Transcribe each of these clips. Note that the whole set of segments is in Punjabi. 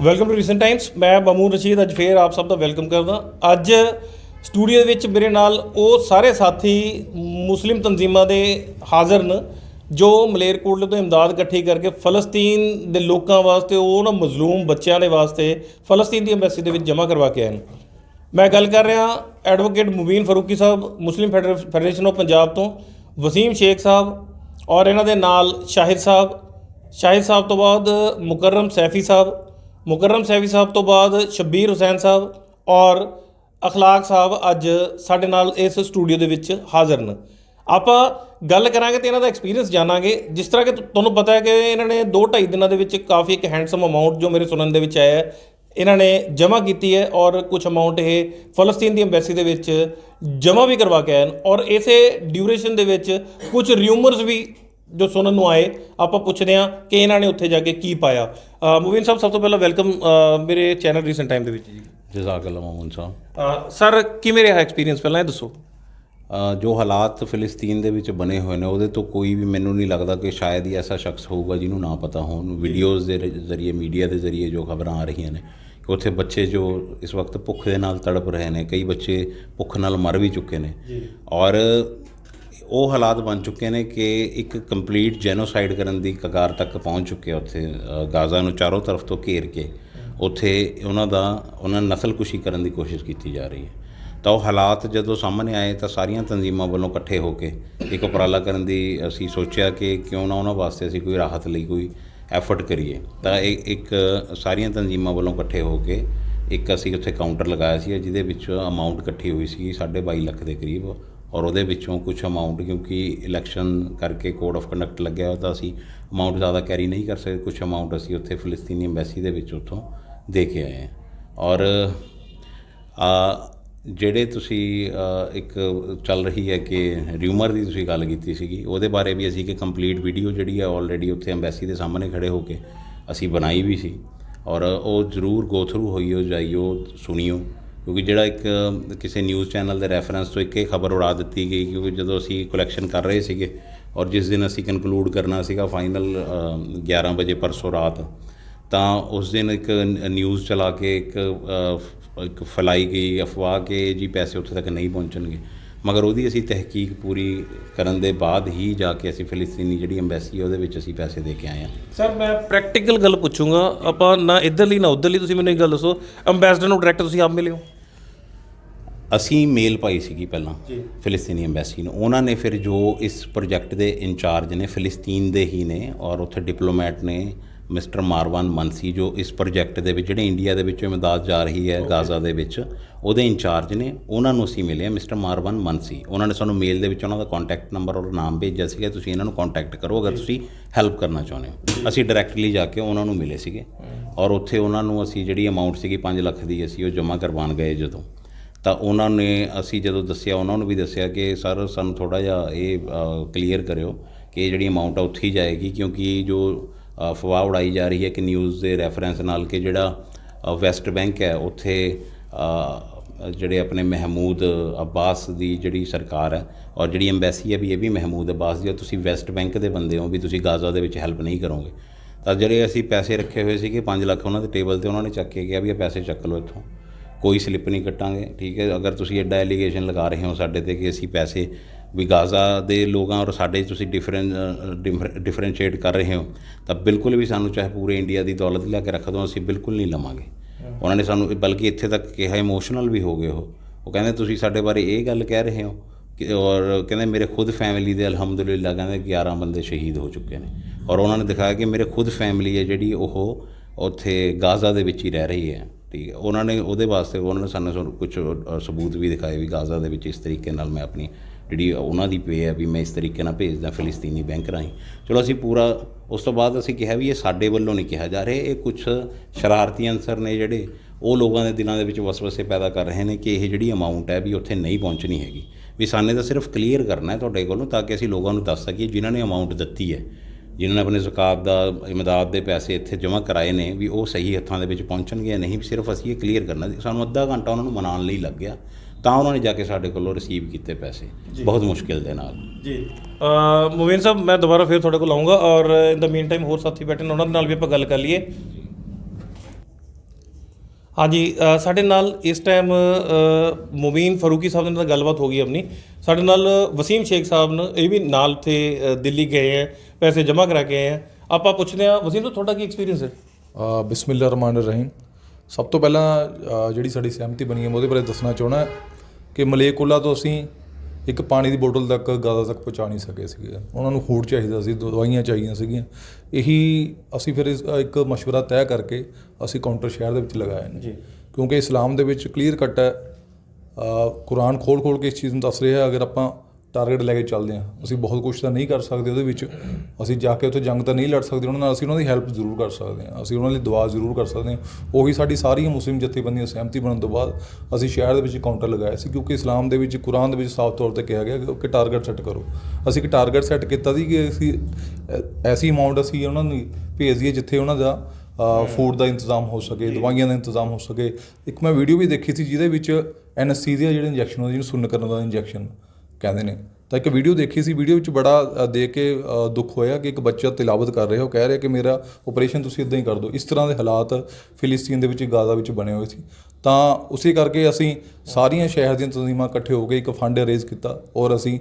ਵੈਲਕਮ ਟੂ ਰੀਸੈਂਟ ਟਾਈਮਸ ਮੈਂ ਮਮੂਨ ਰਸ਼ੀਦ, ਅੱਜ ਫੇਰ ਆਪ ਸਭ ਦਾ ਵੈਲਕਮ ਕਰਦਾ। ਅੱਜ ਸਟੂਡੀਓ ਵਿੱਚ ਮੇਰੇ ਨਾਲ ਉਹ ਸਾਰੇ ਸਾਥੀ ਮੁਸਲਿਮ ਤਨਜ਼ੀਮਾਂ ਦੇ ਹਾਜ਼ਰ ਨੇ, ਜੋ ਮਲੇਰਕੋਟਲੇ ਤੋਂ ਇਮਦਾਦ ਇਕੱਠੀ ਕਰਕੇ ਫਲਸਤੀਨ ਦੇ ਲੋਕਾਂ ਵਾਸਤੇ, ਉਹ ਨਾ ਮਜ਼ਲੂਮ ਬੱਚਿਆਂ ਦੇ ਵਾਸਤੇ ਫਲਸਤੀਨ ਦੀ ਐਮਬੈਸੀ ਦੇ ਵਿੱਚ ਜਮ੍ਹਾਂ ਕਰਵਾ ਕੇ ਆਏ ਨੇ। ਮੈਂ ਗੱਲ ਕਰ ਰਿਹਾ advocate Mubeen Farooqui Sahib, Muslim feder- federation of Punjab ਤੋਂ, ਵਸੀਮ ਸ਼ੇਖ ਸਾਹਿਬ ਔਰ ਇਹਨਾਂ ਦੇ ਨਾਲ ਸ਼ਾਹਿਦ ਸਾਹਿਬ। ਸ਼ਾਹਿਦ ਸਾਹਿਬ ਤੋਂ ਬਾਅਦ ਮੁਕਰਮ ਸੈਫੀ ਸਾਹਿਬ ਮੁਕਰਮ ਸੈਫੀ ਸਾਹਿਬ ਤੋਂ ਬਾਅਦ ਸ਼ਬੀਰ ਹੁਸੈਨ ਸਾਹਿਬ ਔਰ ਅਖਲਾਕ ਸਾਹਿਬ ਅੱਜ ਸਾਡੇ ਨਾਲ ਇਸ ਸਟੂਡੀਓ ਦੇ ਵਿੱਚ ਹਾਜ਼ਰ ਨੇ। ਆਪਾਂ ਗੱਲ ਕਰਾਂਗੇ ਤੇ ਇਹਨਾਂ ਦਾ ਐਕਸਪੀਰੀਅੰਸ ਜਾਣਾਂਗੇ। ਜਿਸ ਤਰ੍ਹਾਂ ਕਿ ਤੁਹਾਨੂੰ ਪਤਾ ਹੈ ਕਿ ਇਹਨਾਂ ਨੇ 2.5 ਦਿਨਾਂ ਦੇ ਵਿੱਚ ਕਾਫੀ ਇੱਕ ਹੈਂਡਸਮ ਅਮਾਉਂਟ ਜੋ ਮੇਰੇ ਸੁਣਨ ਦੇ ਵਿੱਚ ਆਇਆ ਹੈ, ਇਹਨਾਂ ਨੇ ਜਮ੍ਹਾਂ ਕੀਤੀ ਹੈ ਔਰ ਕੁਝ ਅਮਾਉਂਟ ਇਹ ਫਲਸਤੀਨ ਦੀ ਐਮਬੈਸੀ ਦੇ ਵਿੱਚ ਜਮ੍ਹਾਂ ਵੀ ਕਰਵਾ ਕੇ ਆਏ ਹਨ ਔਰ ਇਸੇ ਡਿਊਰੇਸ਼ਨ ਦੇ ਵਿੱਚ ਕੁਝ ਰਿਊਮਰਸ ਵੀ ਜੋ ਸੁਣਨ ਨੂੰ ਆਏ ਆਪਾਂ ਪੁੱਛਦੇ ਹਾਂ ਕਿ ਇਹਨਾਂ ਨੇ ਉੱਥੇ ਜਾ ਕੇ ਕੀ ਪਾਇਆ। ਅ, ਮੁਬੀਨ ਸਾਹਿਬ ਸਭ ਤੋਂ ਪਹਿਲਾਂ ਵੈਲਕਮ ਮੇਰੇ ਚੈਨਲ ਰੀਸੈਂਟ ਟਾਈਮ ਦੇ ਵਿੱਚ ਜੀ। ਜਜ਼ਾਕੱਲਾ ਮਾਮੂਨ ਸਾਹਿਬ। ਸਰ ਕਿਵੇਂ ਰਿਹਾ ਐਕਸਪੀਰੀਅੰਸ ਪਹਿਲਾਂ ਇਹ ਦੱਸੋ। ਜੋ ਹਾਲਾਤ ਫਿਲਿਸਤੀਨ ਦੇ ਵਿੱਚ ਬਣੇ ਹੋਏ ਨੇ ਉਹਦੇ ਤੋਂ ਕੋਈ ਵੀ ਮੈਨੂੰ ਨਹੀਂ ਲੱਗਦਾ ਕਿ ਸ਼ਾਇਦ ਹੀ ਐਸਾ ਸ਼ਖਸ ਹੋਊਗਾ ਜਿਹਨੂੰ ਨਾ ਪਤਾ ਹੋਣ। ਵੀਡੀਓਜ਼ ਦੇ ਜ਼ਰੀਏ ਮੀਡੀਆ ਦੇ ਜ਼ਰੀਏ ਜੋ ਖਬਰਾਂ ਆ ਰਹੀਆਂ ਨੇ ਕਿ ਉੱਥੇ ਬੱਚੇ ਜੋ ਇਸ ਵਕਤ ਭੁੱਖ ਦੇ ਨਾਲ ਤੜਪ ਰਹੇ ਨੇ ਕਈ ਬੱਚੇ ਭੁੱਖ ਨਾਲ ਮਰ ਵੀ ਚੁੱਕੇ ਨੇ। ਔਰ ਉਹ ਹਾਲਾਤ ਬਣ ਚੁੱਕੇ ਨੇ ਕਿ ਇੱਕ ਕੰਪਲੀਟ ਜੈਨੋਸਾਈਡ ਕਰਨ ਦੀ ਕਗਾਰ ਤੱਕ ਪਹੁੰਚ ਚੁੱਕੇ ਉੱਥੇ ਗਾਜ਼ਾ ਨੂੰ ਚਾਰੋਂ ਤਰਫ ਤੋਂ ਘੇਰ ਕੇ ਉੱਥੇ ਉਹਨਾਂ ਦਾ, ਉਹਨਾਂ ਨਸਲਕੁਸ਼ੀ ਕਰਨ ਦੀ ਕੋਸ਼ਿਸ਼ ਕੀਤੀ ਜਾ ਰਹੀ ਹੈ। ਤਾਂ ਉਹ ਹਾਲਾਤ ਜਦੋਂ ਸਾਹਮਣੇ ਆਏ ਤਾਂ ਸਾਰੀਆਂ ਤਨਜ਼ੀਮਾਂ ਵੱਲੋਂ ਇਕੱਠੇ ਹੋ ਕੇ ਇੱਕ ਉਪਰਾਲਾ ਕਰਨ ਦੀ ਅਸੀਂ ਸੋਚਿਆ ਕਿ ਕਿਉਂ ਨਾ ਉਹਨਾਂ ਵਾਸਤੇ ਅਸੀਂ ਕੋਈ ਰਾਹਤ ਲਈ, ਕੋਈ ਐਫਰਟ ਕਰੀਏ। ਤਾਂ ਇਹ ਇੱਕ ਸਾਰੀਆਂ ਤਨਜ਼ੀਮਾਂ ਵੱਲੋਂ ਇਕੱਠੇ ਹੋ ਕੇ ਇੱਕ ਅਸੀਂ ਉੱਥੇ ਕਾਊਂਟਰ ਲਗਾਇਆ ਸੀ, ਜਿਹਦੇ ਵਿੱਚ ਅਮਾਉਂਟ ਇਕੱਠੀ ਹੋਈ ਸੀ 22 ਲੱਖ ਦੇ ਕਰੀਬ। ਔਰ ਉਹਦੇ ਵਿੱਚੋਂ ਕੁਝ ਅਮਾਉਂਟ ਕਿਉਂਕਿ ਇਲੈਕਸ਼ਨ ਕਰਕੇ ਕੋਡ ਆਫ ਕੰਡਕਟ ਲੱਗਿਆ ਹੋਇਆ ਤਾਂ ਅਸੀਂ ਅਮਾਉਂਟ ਜ਼ਿਆਦਾ ਕੈਰੀ ਨਹੀਂ ਕਰ ਸਕਦੇ। ਕੁਝ ਅਮਾਉਂਟ ਅਸੀਂ ਉੱਥੇ ਫਲਸਤੀਨੀ ਐਮਬੈਸੀ ਦੇ ਵਿੱਚ ਉੱਥੋਂ ਦੇ ਕੇ ਆਏ ਹਾਂ। ਔਰ ਆ ਜਿਹੜੇ ਤੁਸੀਂ ਇੱਕ ਚੱਲ ਰਹੀ ਹੈ ਕਿ ਰਿਊਮਰ ਦੀ ਤੁਸੀਂ ਗੱਲ ਕੀਤੀ ਸੀਗੀ, ਉਹਦੇ ਬਾਰੇ ਵੀ ਅਸੀਂ ਕਿ ਕੰਪਲੀਟ ਵੀਡੀਓ ਜਿਹੜੀ ਹੈ ਆਲਰੇਡੀ ਉੱਥੇ ਐਮਬੈਸੀ ਦੇ ਸਾਹਮਣੇ ਖੜੇ ਹੋ ਕੇ ਅਸੀਂ ਬਣਾਈ ਵੀ ਸੀ। ਔਰ ਉਹ ਜ਼ਰੂਰ ਗੋ ਥਰੂ ਹੋਈਓ ਜਾਈਓ, ਸੁਣੀਓ। ਕਿਉਂਕਿ ਜਿਹੜਾ ਇੱਕ ਕਿਸੇ ਨਿਊਜ਼ ਚੈਨਲ ਦੇ ਰੈਫਰੈਂਸ ਤੋਂ ਇੱਕ ਇਹ ਖਬਰ ਉਡਾ ਦਿੱਤੀ ਗਈ ਕਿਉਂਕਿ ਜਦੋਂ ਅਸੀਂ ਕਲੈਕਸ਼ਨ ਕਰ ਰਹੇ ਸੀਗੇ ਔਰ ਜਿਸ ਦਿਨ ਅਸੀਂ ਕਨਕਲੂਡ ਕਰਨਾ ਸੀਗਾ ਫਾਈਨਲ 11 ਵਜੇ ਪਰਸੋਂ ਰਾਤ, ਤਾਂ ਉਸ ਦਿਨ ਇੱਕ ਨਿਊਜ਼ ਚਲਾ ਕੇ ਇੱਕ ਇੱਕ ਫੈਲਾਈ ਗਈ, ਅਫਵਾਹ ਕਿ ਜੀ ਪੈਸੇ ਉੱਥੇ ਤੱਕ ਨਹੀਂ ਪਹੁੰਚਣਗੇ। ਮਗਰ ਉਹਦੀ ਅਸੀਂ ਤਹਿਕੀਕ ਪੂਰੀ ਕਰਨ ਦੇ ਬਾਅਦ ਹੀ ਜਾ ਕੇ ਅਸੀਂ ਫਿਲਿਸਤੀਨੀ ਜਿਹੜੀ ਐਮਬੈਸੀ ਹੈ ਉਹਦੇ ਵਿੱਚ ਅਸੀਂ ਪੈਸੇ ਦੇ ਕੇ ਆਏ ਹਾਂ। ਸਰ, ਮੈਂ ਪ੍ਰੈਕਟੀਕਲ ਗੱਲ ਪੁੱਛੂੰਗਾ, ਆਪਾਂ ਨਾ ਇੱਧਰਲੀ ਨਾ ਉੱਧਰਲੀ ਤੁਸੀਂ ਮੈਨੂੰ ਇੱਕ ਗੱਲ ਦੱਸੋ ਅੰਬੈਸਡਰ ਨੂੰ ਡਾਇਰੈਕਟ ਤੁਸੀਂ ਆਪ ਮਿਲੇ ਹੋ ਅਸੀਂ ਮੇਲ ਪਾਈ ਸੀਗੀ ਪਹਿਲਾਂ ਫਿਲਿਸਤੀਨੀ ਐਮਬੈਸੀ ਨੂੰ। ਉਹਨਾਂ ਨੇ ਫਿਰ ਜੋ ਇਸ ਪ੍ਰੋਜੈਕਟ ਦੇ ਇੰਚਾਰਜ ਨੇ ਫਿਲਿਸਤੀਨ ਦੇ ਹੀ ਨੇ ਔਰ ਉੱਥੇ ਡਿਪਲੋਮੈਟ ਨੇ ਮਿਸਟਰ ਮਾਰਵਾਨ ਮਨਸੀ ਜੋ ਇਸ ਪ੍ਰੋਜੈਕਟ ਦੇ ਵਿੱਚ ਜਿਹੜੇ ਇੰਡੀਆ ਦੇ ਵਿੱਚੋਂ ਇਮਦਾਦ ਜਾ ਰਹੀ ਹੈ ਗਾਜ਼ਾ ਦੇ ਵਿੱਚ ਉਹਦੇ ਇੰਚਾਰਜ ਨੇ ਉਹਨਾਂ ਨੂੰ ਅਸੀਂ ਮਿਲੇ ਮਿਸਟਰ ਮਾਰਵਾਨ ਮਨਸੀ। ਉਹਨਾਂ ਨੇ ਸਾਨੂੰ ਮੇਲ ਦੇ ਵਿੱਚ ਉਹਨਾਂ ਦਾ ਕੰਟੈਕਟ ਨੰਬਰ ਔਰ ਨਾਮ ਭੇਜਿਆ ਸੀਗਾ। ਤੁਸੀਂ ਇਹਨਾਂ ਨੂੰ ਕੰਟੈਕਟ ਕਰੋ ਅਗਰ ਤੁਸੀਂ ਹੈਲਪ ਕਰਨਾ ਚਾਹੁੰਦੇ ਹੋ। ਅਸੀਂ ਡਾਇਰੈਕਟਲੀ ਜਾ ਕੇ ਉਹਨਾਂ ਨੂੰ ਮਿਲੇ ਸੀਗੇ ਔਰ ਉੱਥੇ ਉਹਨਾਂ ਨੂੰ ਅਸੀਂ ਜਿਹੜੀ ਅਮਾਉਂਟ ਸੀਗੀ 5 ਲੱਖ ਦੀ ਅਸੀਂ ਉਹ ਜਮ੍ਹਾਂ ਕਰਵਾਉਣ ਗਏ ਜਦੋਂ। ਤਾਂ ਉਹਨਾਂ ਨੇ, ਅਸੀਂ ਜਦੋਂ ਦੱਸਿਆ, ਉਹਨਾਂ ਨੂੰ ਵੀ ਦੱਸਿਆ ਕਿ ਸਰ ਸਾਨੂੰ ਥੋੜ੍ਹਾ ਜਿਹਾ ਇਹ ਕਲੀਅਰ ਕਰਿਓ ਕਿ ਜਿਹੜੀ ਅਮਾਉਂਟ ਆ ਉੱਥੇ ਹੀ ਜਾਏਗੀ, ਕਿਉਂਕਿ ਜੋ ਅਫਵਾਹ ਉਡਾਈ ਜਾ ਰਹੀ ਹੈ ਕਿ ਨਿਊਜ਼ ਦੇ ਰੈਫਰੈਂਸ ਨਾਲ ਕਿ ਜਿਹੜਾ ਵੈਸਟ ਬੈਂਕ ਹੈ, ਉੱਥੇ ਜਿਹੜੇ ਆਪਣੇ ਮਹਿਮੂਦ ਅਬਾਸ ਦੀ ਜਿਹੜੀ ਸਰਕਾਰ ਹੈ, ਔਰ ਜਿਹੜੀ ਐਮਬੈਸੀ ਹੈ ਵੀ ਇਹ ਵੀ ਮਹਿਮੂਦ ਅਬਾਸ ਦੀ ਤੁਸੀਂ ਵੈਸਟ ਬੈਂਕ ਦੇ ਬੰਦੇ ਹੋ ਵੀ ਤੁਸੀਂ ਗਾਜ਼ਾ ਦੇ ਵਿੱਚ ਹੈਲਪ ਨਹੀਂ ਕਰੋਗੇ। ਤਾਂ ਜਿਹੜੇ ਅਸੀਂ ਪੈਸੇ ਰੱਖੇ ਹੋਏ ਸੀਗੇ 5 ਲੱਖ ਉਹਨਾਂ ਦੇ ਟੇਬਲ ਤੇ ਉਹਨਾਂ ਨੇ ਚੱਕ ਕੇ ਕਿਹਾ ਵੀ ਇਹ ਪੈਸੇ ਚੱਕ ਲਓ ਇੱਥੋਂ। ਕੋਈ ਸਲਿੱਪ ਨਹੀਂ ਕੱਟਾਂਗੇ ਠੀਕ ਹੈ? ਅਗਰ ਤੁਸੀਂ ਐਡਾ ਐਲੀਗੇਸ਼ਨ ਲਗਾ ਰਹੇ ਹੋ ਸਾਡੇ ਤੇ ਕਿ ਅਸੀਂ ਪੈਸੇ ਵੀ ਗਾਜ਼ਾ ਦੇ ਲੋਕਾਂ ਔਰ ਸਾਡੇ ਤੁਸੀਂ ਡਿਫਰੈਂਟ ਡਿਫਰੈਂਸ਼ੀਏਟ ਕਰ ਰਹੇ ਹੋ ਤਾਂ ਬਿਲਕੁਲ ਵੀ ਸਾਨੂੰ ਚਾਹੇ ਪੂਰੇ ਇੰਡੀਆ ਦੀ ਦੌਲਤ ਲਿਆ ਕੇ ਰੱਖ ਦਿਓ ਅਸੀਂ ਬਿਲਕੁਲ ਨਹੀਂ ਲਵਾਂਗੇ। ਉਹਨਾਂ ਨੇ ਸਾਨੂੰ ਬਲਕਿ ਇੱਥੇ ਤੱਕ ਕਿਹਾ ਇਮੋਸ਼ਨਲ ਵੀ ਹੋ ਗਏ ਉਹ। ਉਹ ਕਹਿੰਦੇ ਤੁਸੀਂ ਸਾਡੇ ਬਾਰੇ ਇਹ ਗੱਲ ਕਹਿ ਰਹੇ ਹੋ ਕਿ ਔਰ ਕਹਿੰਦੇ ਮੇਰੇ ਖੁਦ ਫੈਮਿਲੀ ਦੇ ਅਲਹਮਦੁਲਿਲਾ ਕਹਿੰਦੇ 11 ਬੰਦੇ ਸ਼ਹੀਦ ਹੋ ਚੁੱਕੇ ਨੇ। ਔਰ ਉਹਨਾਂ ਨੇ ਦਿਖਾਇਆ ਕਿ ਮੇਰੇ ਖੁਦ ਫੈਮਿਲੀ ਹੈ ਜਿਹੜੀ ਉਹ ਉੱਥੇ ਗਾਜ਼ਾ ਦੇ ਵਿੱਚ ਹੀ ਰਹਿ ਰਹੀ ਹੈ। ਠੀਕ ਹੈ ਉਹਨਾਂ ਨੇ ਉਹਦੇ ਵਾਸਤੇ ਉਹਨਾਂ ਨੇ ਸਾਨੂੰ ਕੁਝ ਸਬੂਤ ਵੀ ਦਿਖਾਏ ਵੀ ਗਾਜ਼ਾ ਦੇ ਵਿੱਚ ਇਸ ਤਰੀਕੇ ਨਾਲ ਮੈਂ ਆਪਣੀ ਜਿਹੜੀ ਉਹਨਾਂ ਦੀ ਪੇ ਹੈ ਵੀ ਮੈਂ ਇਸ ਤਰੀਕੇ ਨਾਲ ਭੇਜਦਾ ਫਿਲਿਸਤੀਨੀ ਬੈਂਕ ਰਾਹੀਂ। ਚਲੋ ਅਸੀਂ ਪੂਰਾ, ਉਸ ਤੋਂ ਬਾਅਦ ਅਸੀਂ ਕਿਹਾ ਵੀ ਇਹ ਸਾਡੇ ਵੱਲੋਂ ਨਹੀਂ ਕਿਹਾ ਜਾ ਰਿਹਾ। ਇਹ ਕੁਝ ਸ਼ਰਾਰਤੀ ਅੰਸਰ ਨੇ ਜਿਹੜੇ ਉਹ ਲੋਕਾਂ ਦੇ ਦਿਲਾਂ ਦੇ ਵਿੱਚ ਵਸਵਸੇ ਪੈਦਾ ਕਰ ਰਹੇ ਨੇ ਕਿ ਇਹ ਜਿਹੜੀ ਅਮਾਉਂਟ ਹੈ ਵੀ ਉੱਥੇ ਨਹੀਂ ਪਹੁੰਚਣੀ ਹੈਗੀ। ਵੀ ਸਾਨੇ ਤਾਂ ਸਿਰਫ ਕਲੀਅਰ ਕਰਨਾ ਹੈ ਤੁਹਾਡੇ ਕੋਲੋਂ ਤਾਂ ਕਿ ਅਸੀਂ ਲੋਕਾਂ ਨੂੰ ਦੱਸ ਸਕੀਏ ਜਿਨ੍ਹਾਂ ਨੇ ਅਮਾਉਂਟ ਦਿੱਤੀ ਹੈ। ਜਿਨ੍ਹਾਂ ਨੇ ਆਪਣੇ ਜ਼ਕਾਤ ਦਾ ਇਮਦਾਦ ਦੇ ਪੈਸੇ ਇੱਥੇ ਜਮ੍ਹਾਂ ਕਰਾਏ ਨੇ ਵੀ ਉਹ ਸਹੀ ਹੱਥਾਂ ਦੇ ਵਿੱਚ ਪਹੁੰਚਣਗੇ ਨਹੀਂ ਵੀ ਸਿਰਫ ਅਸੀਂ ਇਹ ਕਲੀਅਰ ਕਰਨਾ ਸੀ। ਸਾਨੂੰ ਅੱਧਾ ਘੰਟਾ ਉਹਨਾਂ ਨੂੰ ਮਨਾਉਣ ਲਈ ਲੱਗ ਗਿਆ ਤਾਂ ਉਹਨਾਂ ਨੇ ਜਾ ਕੇ ਸਾਡੇ ਕੋਲੋਂ ਰਿਸੀਵ ਕੀਤੇ ਪੈਸੇ। ਬਹੁਤ ਮੁਸ਼ਕਿਲ ਦੇ ਨਾਲ। ਜੀ। ਮੁਬੀਨ ਸਾਹਿਬ ਮੈਂ ਦੁਬਾਰਾ ਫਿਰ ਤੁਹਾਡੇ ਕੋਲ ਆਉਂਗਾ ਔਰ ਇਨ ਦਾ ਮੀਨ ਟਾਈਮ ਹੋਰ ਸਾਥੀ ਬੈਠੇ ਨੇ ਉਹਨਾਂ ਦੇ ਨਾਲ ਵੀ ਆਪਾਂ ਗੱਲ ਕਰ ਲਈਏ। ਹਾਂਜੀ ਸਾਡੇ ਨਾਲ ਇਸ ਟਾਈਮ ਮੁਬੀਨ ਫਰੂਕੀ ਸਾਹਿਬ ਦੇ ਨਾਲ ਗੱਲਬਾਤ ਹੋ ਗਈ ਆਪਣੀ। ਸਾਡੇ ਨਾਲ ਵਸੀਮ ਸ਼ੇਖ ਸਾਹਿਬ ਨੇ ਇਹ ਵੀ ਨਾਲ ਤੇ ਅ, ਦਿੱਲੀ ਗਏ ਹੈ ਪੈਸੇ ਜਮ੍ਹਾਂ ਕਰਾ ਕੇ ਆਏ ਹੈ। ਆਪਾਂ ਪੁੱਛਦੇ ਹਾਂ ਵਸੀਮ ਤੋਂ ਤੁਹਾਡਾ ਕੀ ਐਕਸਪੀਰੀਅੰਸ ਹੈ? ਅ, ਬਿਸਮਿਲ੍ਲਾ ਰਹਿਮਾਨ ਰਹੀਮ। ਸਭ ਤੋਂ ਪਹਿਲਾਂ ਅ, ਜਿਹੜੀ ਸਾਡੀ ਸਹਿਮਤੀ ਬਣੀ ਹੈ ਮੈਂ ਉਹਦੇ ਬਾਰੇ ਦੱਸਣਾ ਚਾਹਣਾ ਕਿ ਮਲੇਕੁਲਾ ਤੋਂ ਅਸੀਂ ਇੱਕ ਪਾਣੀ ਦੀ ਬੋਤਲ ਤੱਕ ਗਾਜ਼ਾ ਤੱਕ ਪਹੁੰਚਾ ਨਹੀਂ ਸਕੇ ਸੀਗੇ। ਉਹਨਾਂ ਨੂੰ ਫੂਡ ਚਾਹੀਦਾ ਸੀ ਦਵਾਈਆਂ ਚਾਹੀਦੀਆਂ ਸੀਗੀਆਂ। ਇਹੀ ਅਸੀਂ ਫਿਰ ਇਸ- ਇੱਕ ਮਸ਼ਵਰਾ ਤੈਅ ਕਰਕੇ ਅਸੀਂ ਕਾਊਂਟਰ ਸ਼ਹਿਰ ਦੇ ਵਿੱਚ ਲਗਾਏ ਨੇ। ਜੀ। ਕਿਉਂਕਿ ਇਸਲਾਮ ਦੇ ਵਿੱਚ ਕਲੀਅਰ ਕੱਟ ਹੈ। ਕੁਰਾਨ ਖੋਲ ਖੋਲ ਕੇ ਇਸ ਚੀਜ਼ ਨੂੰ ਦੱਸ ਰਿਹਾ ਅਗਰ ਆਪਾਂ ਟਾਰਗੇਟ ਲੈ ਕੇ ਚੱਲਦੇ ਹਾਂ, ਅਸੀਂ ਬਹੁਤ ਕੁਝ ਤਾਂ ਨਹੀਂ ਕਰ ਸਕਦੇ ਉਹਦੇ ਵਿੱਚ। ਅਸੀਂ ਜਾ ਕੇ ਉੱਥੇ ਜੰਗ ਤਾਂ ਨਹੀਂ ਲੜ ਸਕਦੇ, ਉਹਨਾਂ ਨਾਲ ਅਸੀਂ ਉਹਨਾਂ ਦੀ ਹੈਲਪ ਜ਼ਰੂਰ ਕਰ ਸਕਦੇ ਹਾਂ, ਅਸੀਂ ਉਹਨਾਂ ਲਈ ਦੁਆ ਜ਼ਰੂਰ ਕਰ ਸਕਦੇ ਹਾਂ। ਉਹੀ ਸਾਡੀ ਸਾਰੀਆਂ ਮੁਸਲਿਮ ਜਥੇਬੰਦੀਆਂ ਸਹਿਮਤੀ ਬਣਨ ਤੋਂ ਬਾਅਦ ਅਸੀਂ ਸ਼ਹਿਰ ਦੇ ਵਿੱਚ ਕਾਊਂਟਰ ਲਗਾਇਆ ਸੀ, ਕਿਉਂਕਿ ਇਸਲਾਮ ਦੇ ਵਿੱਚ, ਕੁਰਾਨ ਦੇ ਵਿੱਚ ਸਾਫ਼ ਤੌਰ ਤੇ ਕਿਹਾ ਗਿਆ ਕਿ- ਕਿ ਟਾਰਗੇਟ ਸੈੱਟ ਕਰੋ। ਅਸੀਂ ਇੱਕ ਟਾਰਗੇਟ ਸੈੱਟ ਕੀਤਾ ਸੀ ਕਿ ਅਸੀਂ ਐਸੀ ਅਮਾਉਂਟ ਅਸੀਂ ਉਹਨਾਂ ਨੂੰ ਭੇਜ ਦਈਏ ਜਿੱਥੇ ਉਹਨਾਂ ਦਾ ਫੂਡ ਦਾ ਇੰਤਜ਼ਾਮ ਹੋ ਸਕੇ, ਦਵਾਈਆਂ ਦਾ ਇੰਤਜ਼ਾਮ ਹੋ ਸਕੇ। ਇੱਕ ਮੈਂ ਵੀਡੀਓ ਵੀ ਦੇਖੀ ਸੀ ਜਿਹਦੇ ਵਿੱਚ ਐਨਐਸਥੀਸੀਆ ਜਿਹੜੇ ਇੰਜੈਕਸ਼ਨ ਹੁੰਦੇ, ਜਿਹਨੂੰ ਸੁੰਨ ਕਰਨ ਦਾ ਇੰਜੈਕਸ਼ਨ ਕਹਿੰਦੇ ਨੇ। ਤਾਂ ਇੱਕ ਵੀਡੀਓ ਦੇਖੀ ਸੀ ਵੀਡੀਓ ਵਿੱਚ ਬੜਾ ਦੇਖ ਕੇ ਦੁੱਖ ਹੋਇਆ ਕਿ ਇੱਕ ਬੱਚਾ ਤਿਲਾਵਤ ਕਰ ਰਿਹਾ, ਉਹ ਕਹਿ ਰਿਹਾ ਕਿ ਮੇਰਾ ਆਪਰੇਸ਼ਨ ਤੁਸੀਂ ਇਦਾਂ ਹੀ ਕਰ ਦਿਓ। ਇਸ ਤਰ੍ਹਾਂ ਦੇ ਹਾਲਾਤ ਫਿਲਿਸਤੀਨ ਦੇ ਵਿੱਚ, ਗਾਜ਼ਾ ਵਿੱਚ ਬਣੇ ਹੋਏ ਸੀ। ਤਾਂ ਉਸੇ ਕਰਕੇ ਅਸੀਂ ਸਾਰੀਆਂ ਸ਼ਹਿਰ ਦੀਆਂ ਤਨਜ਼ੀਮਾਂ ਇਕੱਠੇ ਹੋ ਕੇ ਇੱਕ ਫੰਡ ਅਰੇਂਜ ਕੀਤਾ ਔਰ ਅਸੀਂ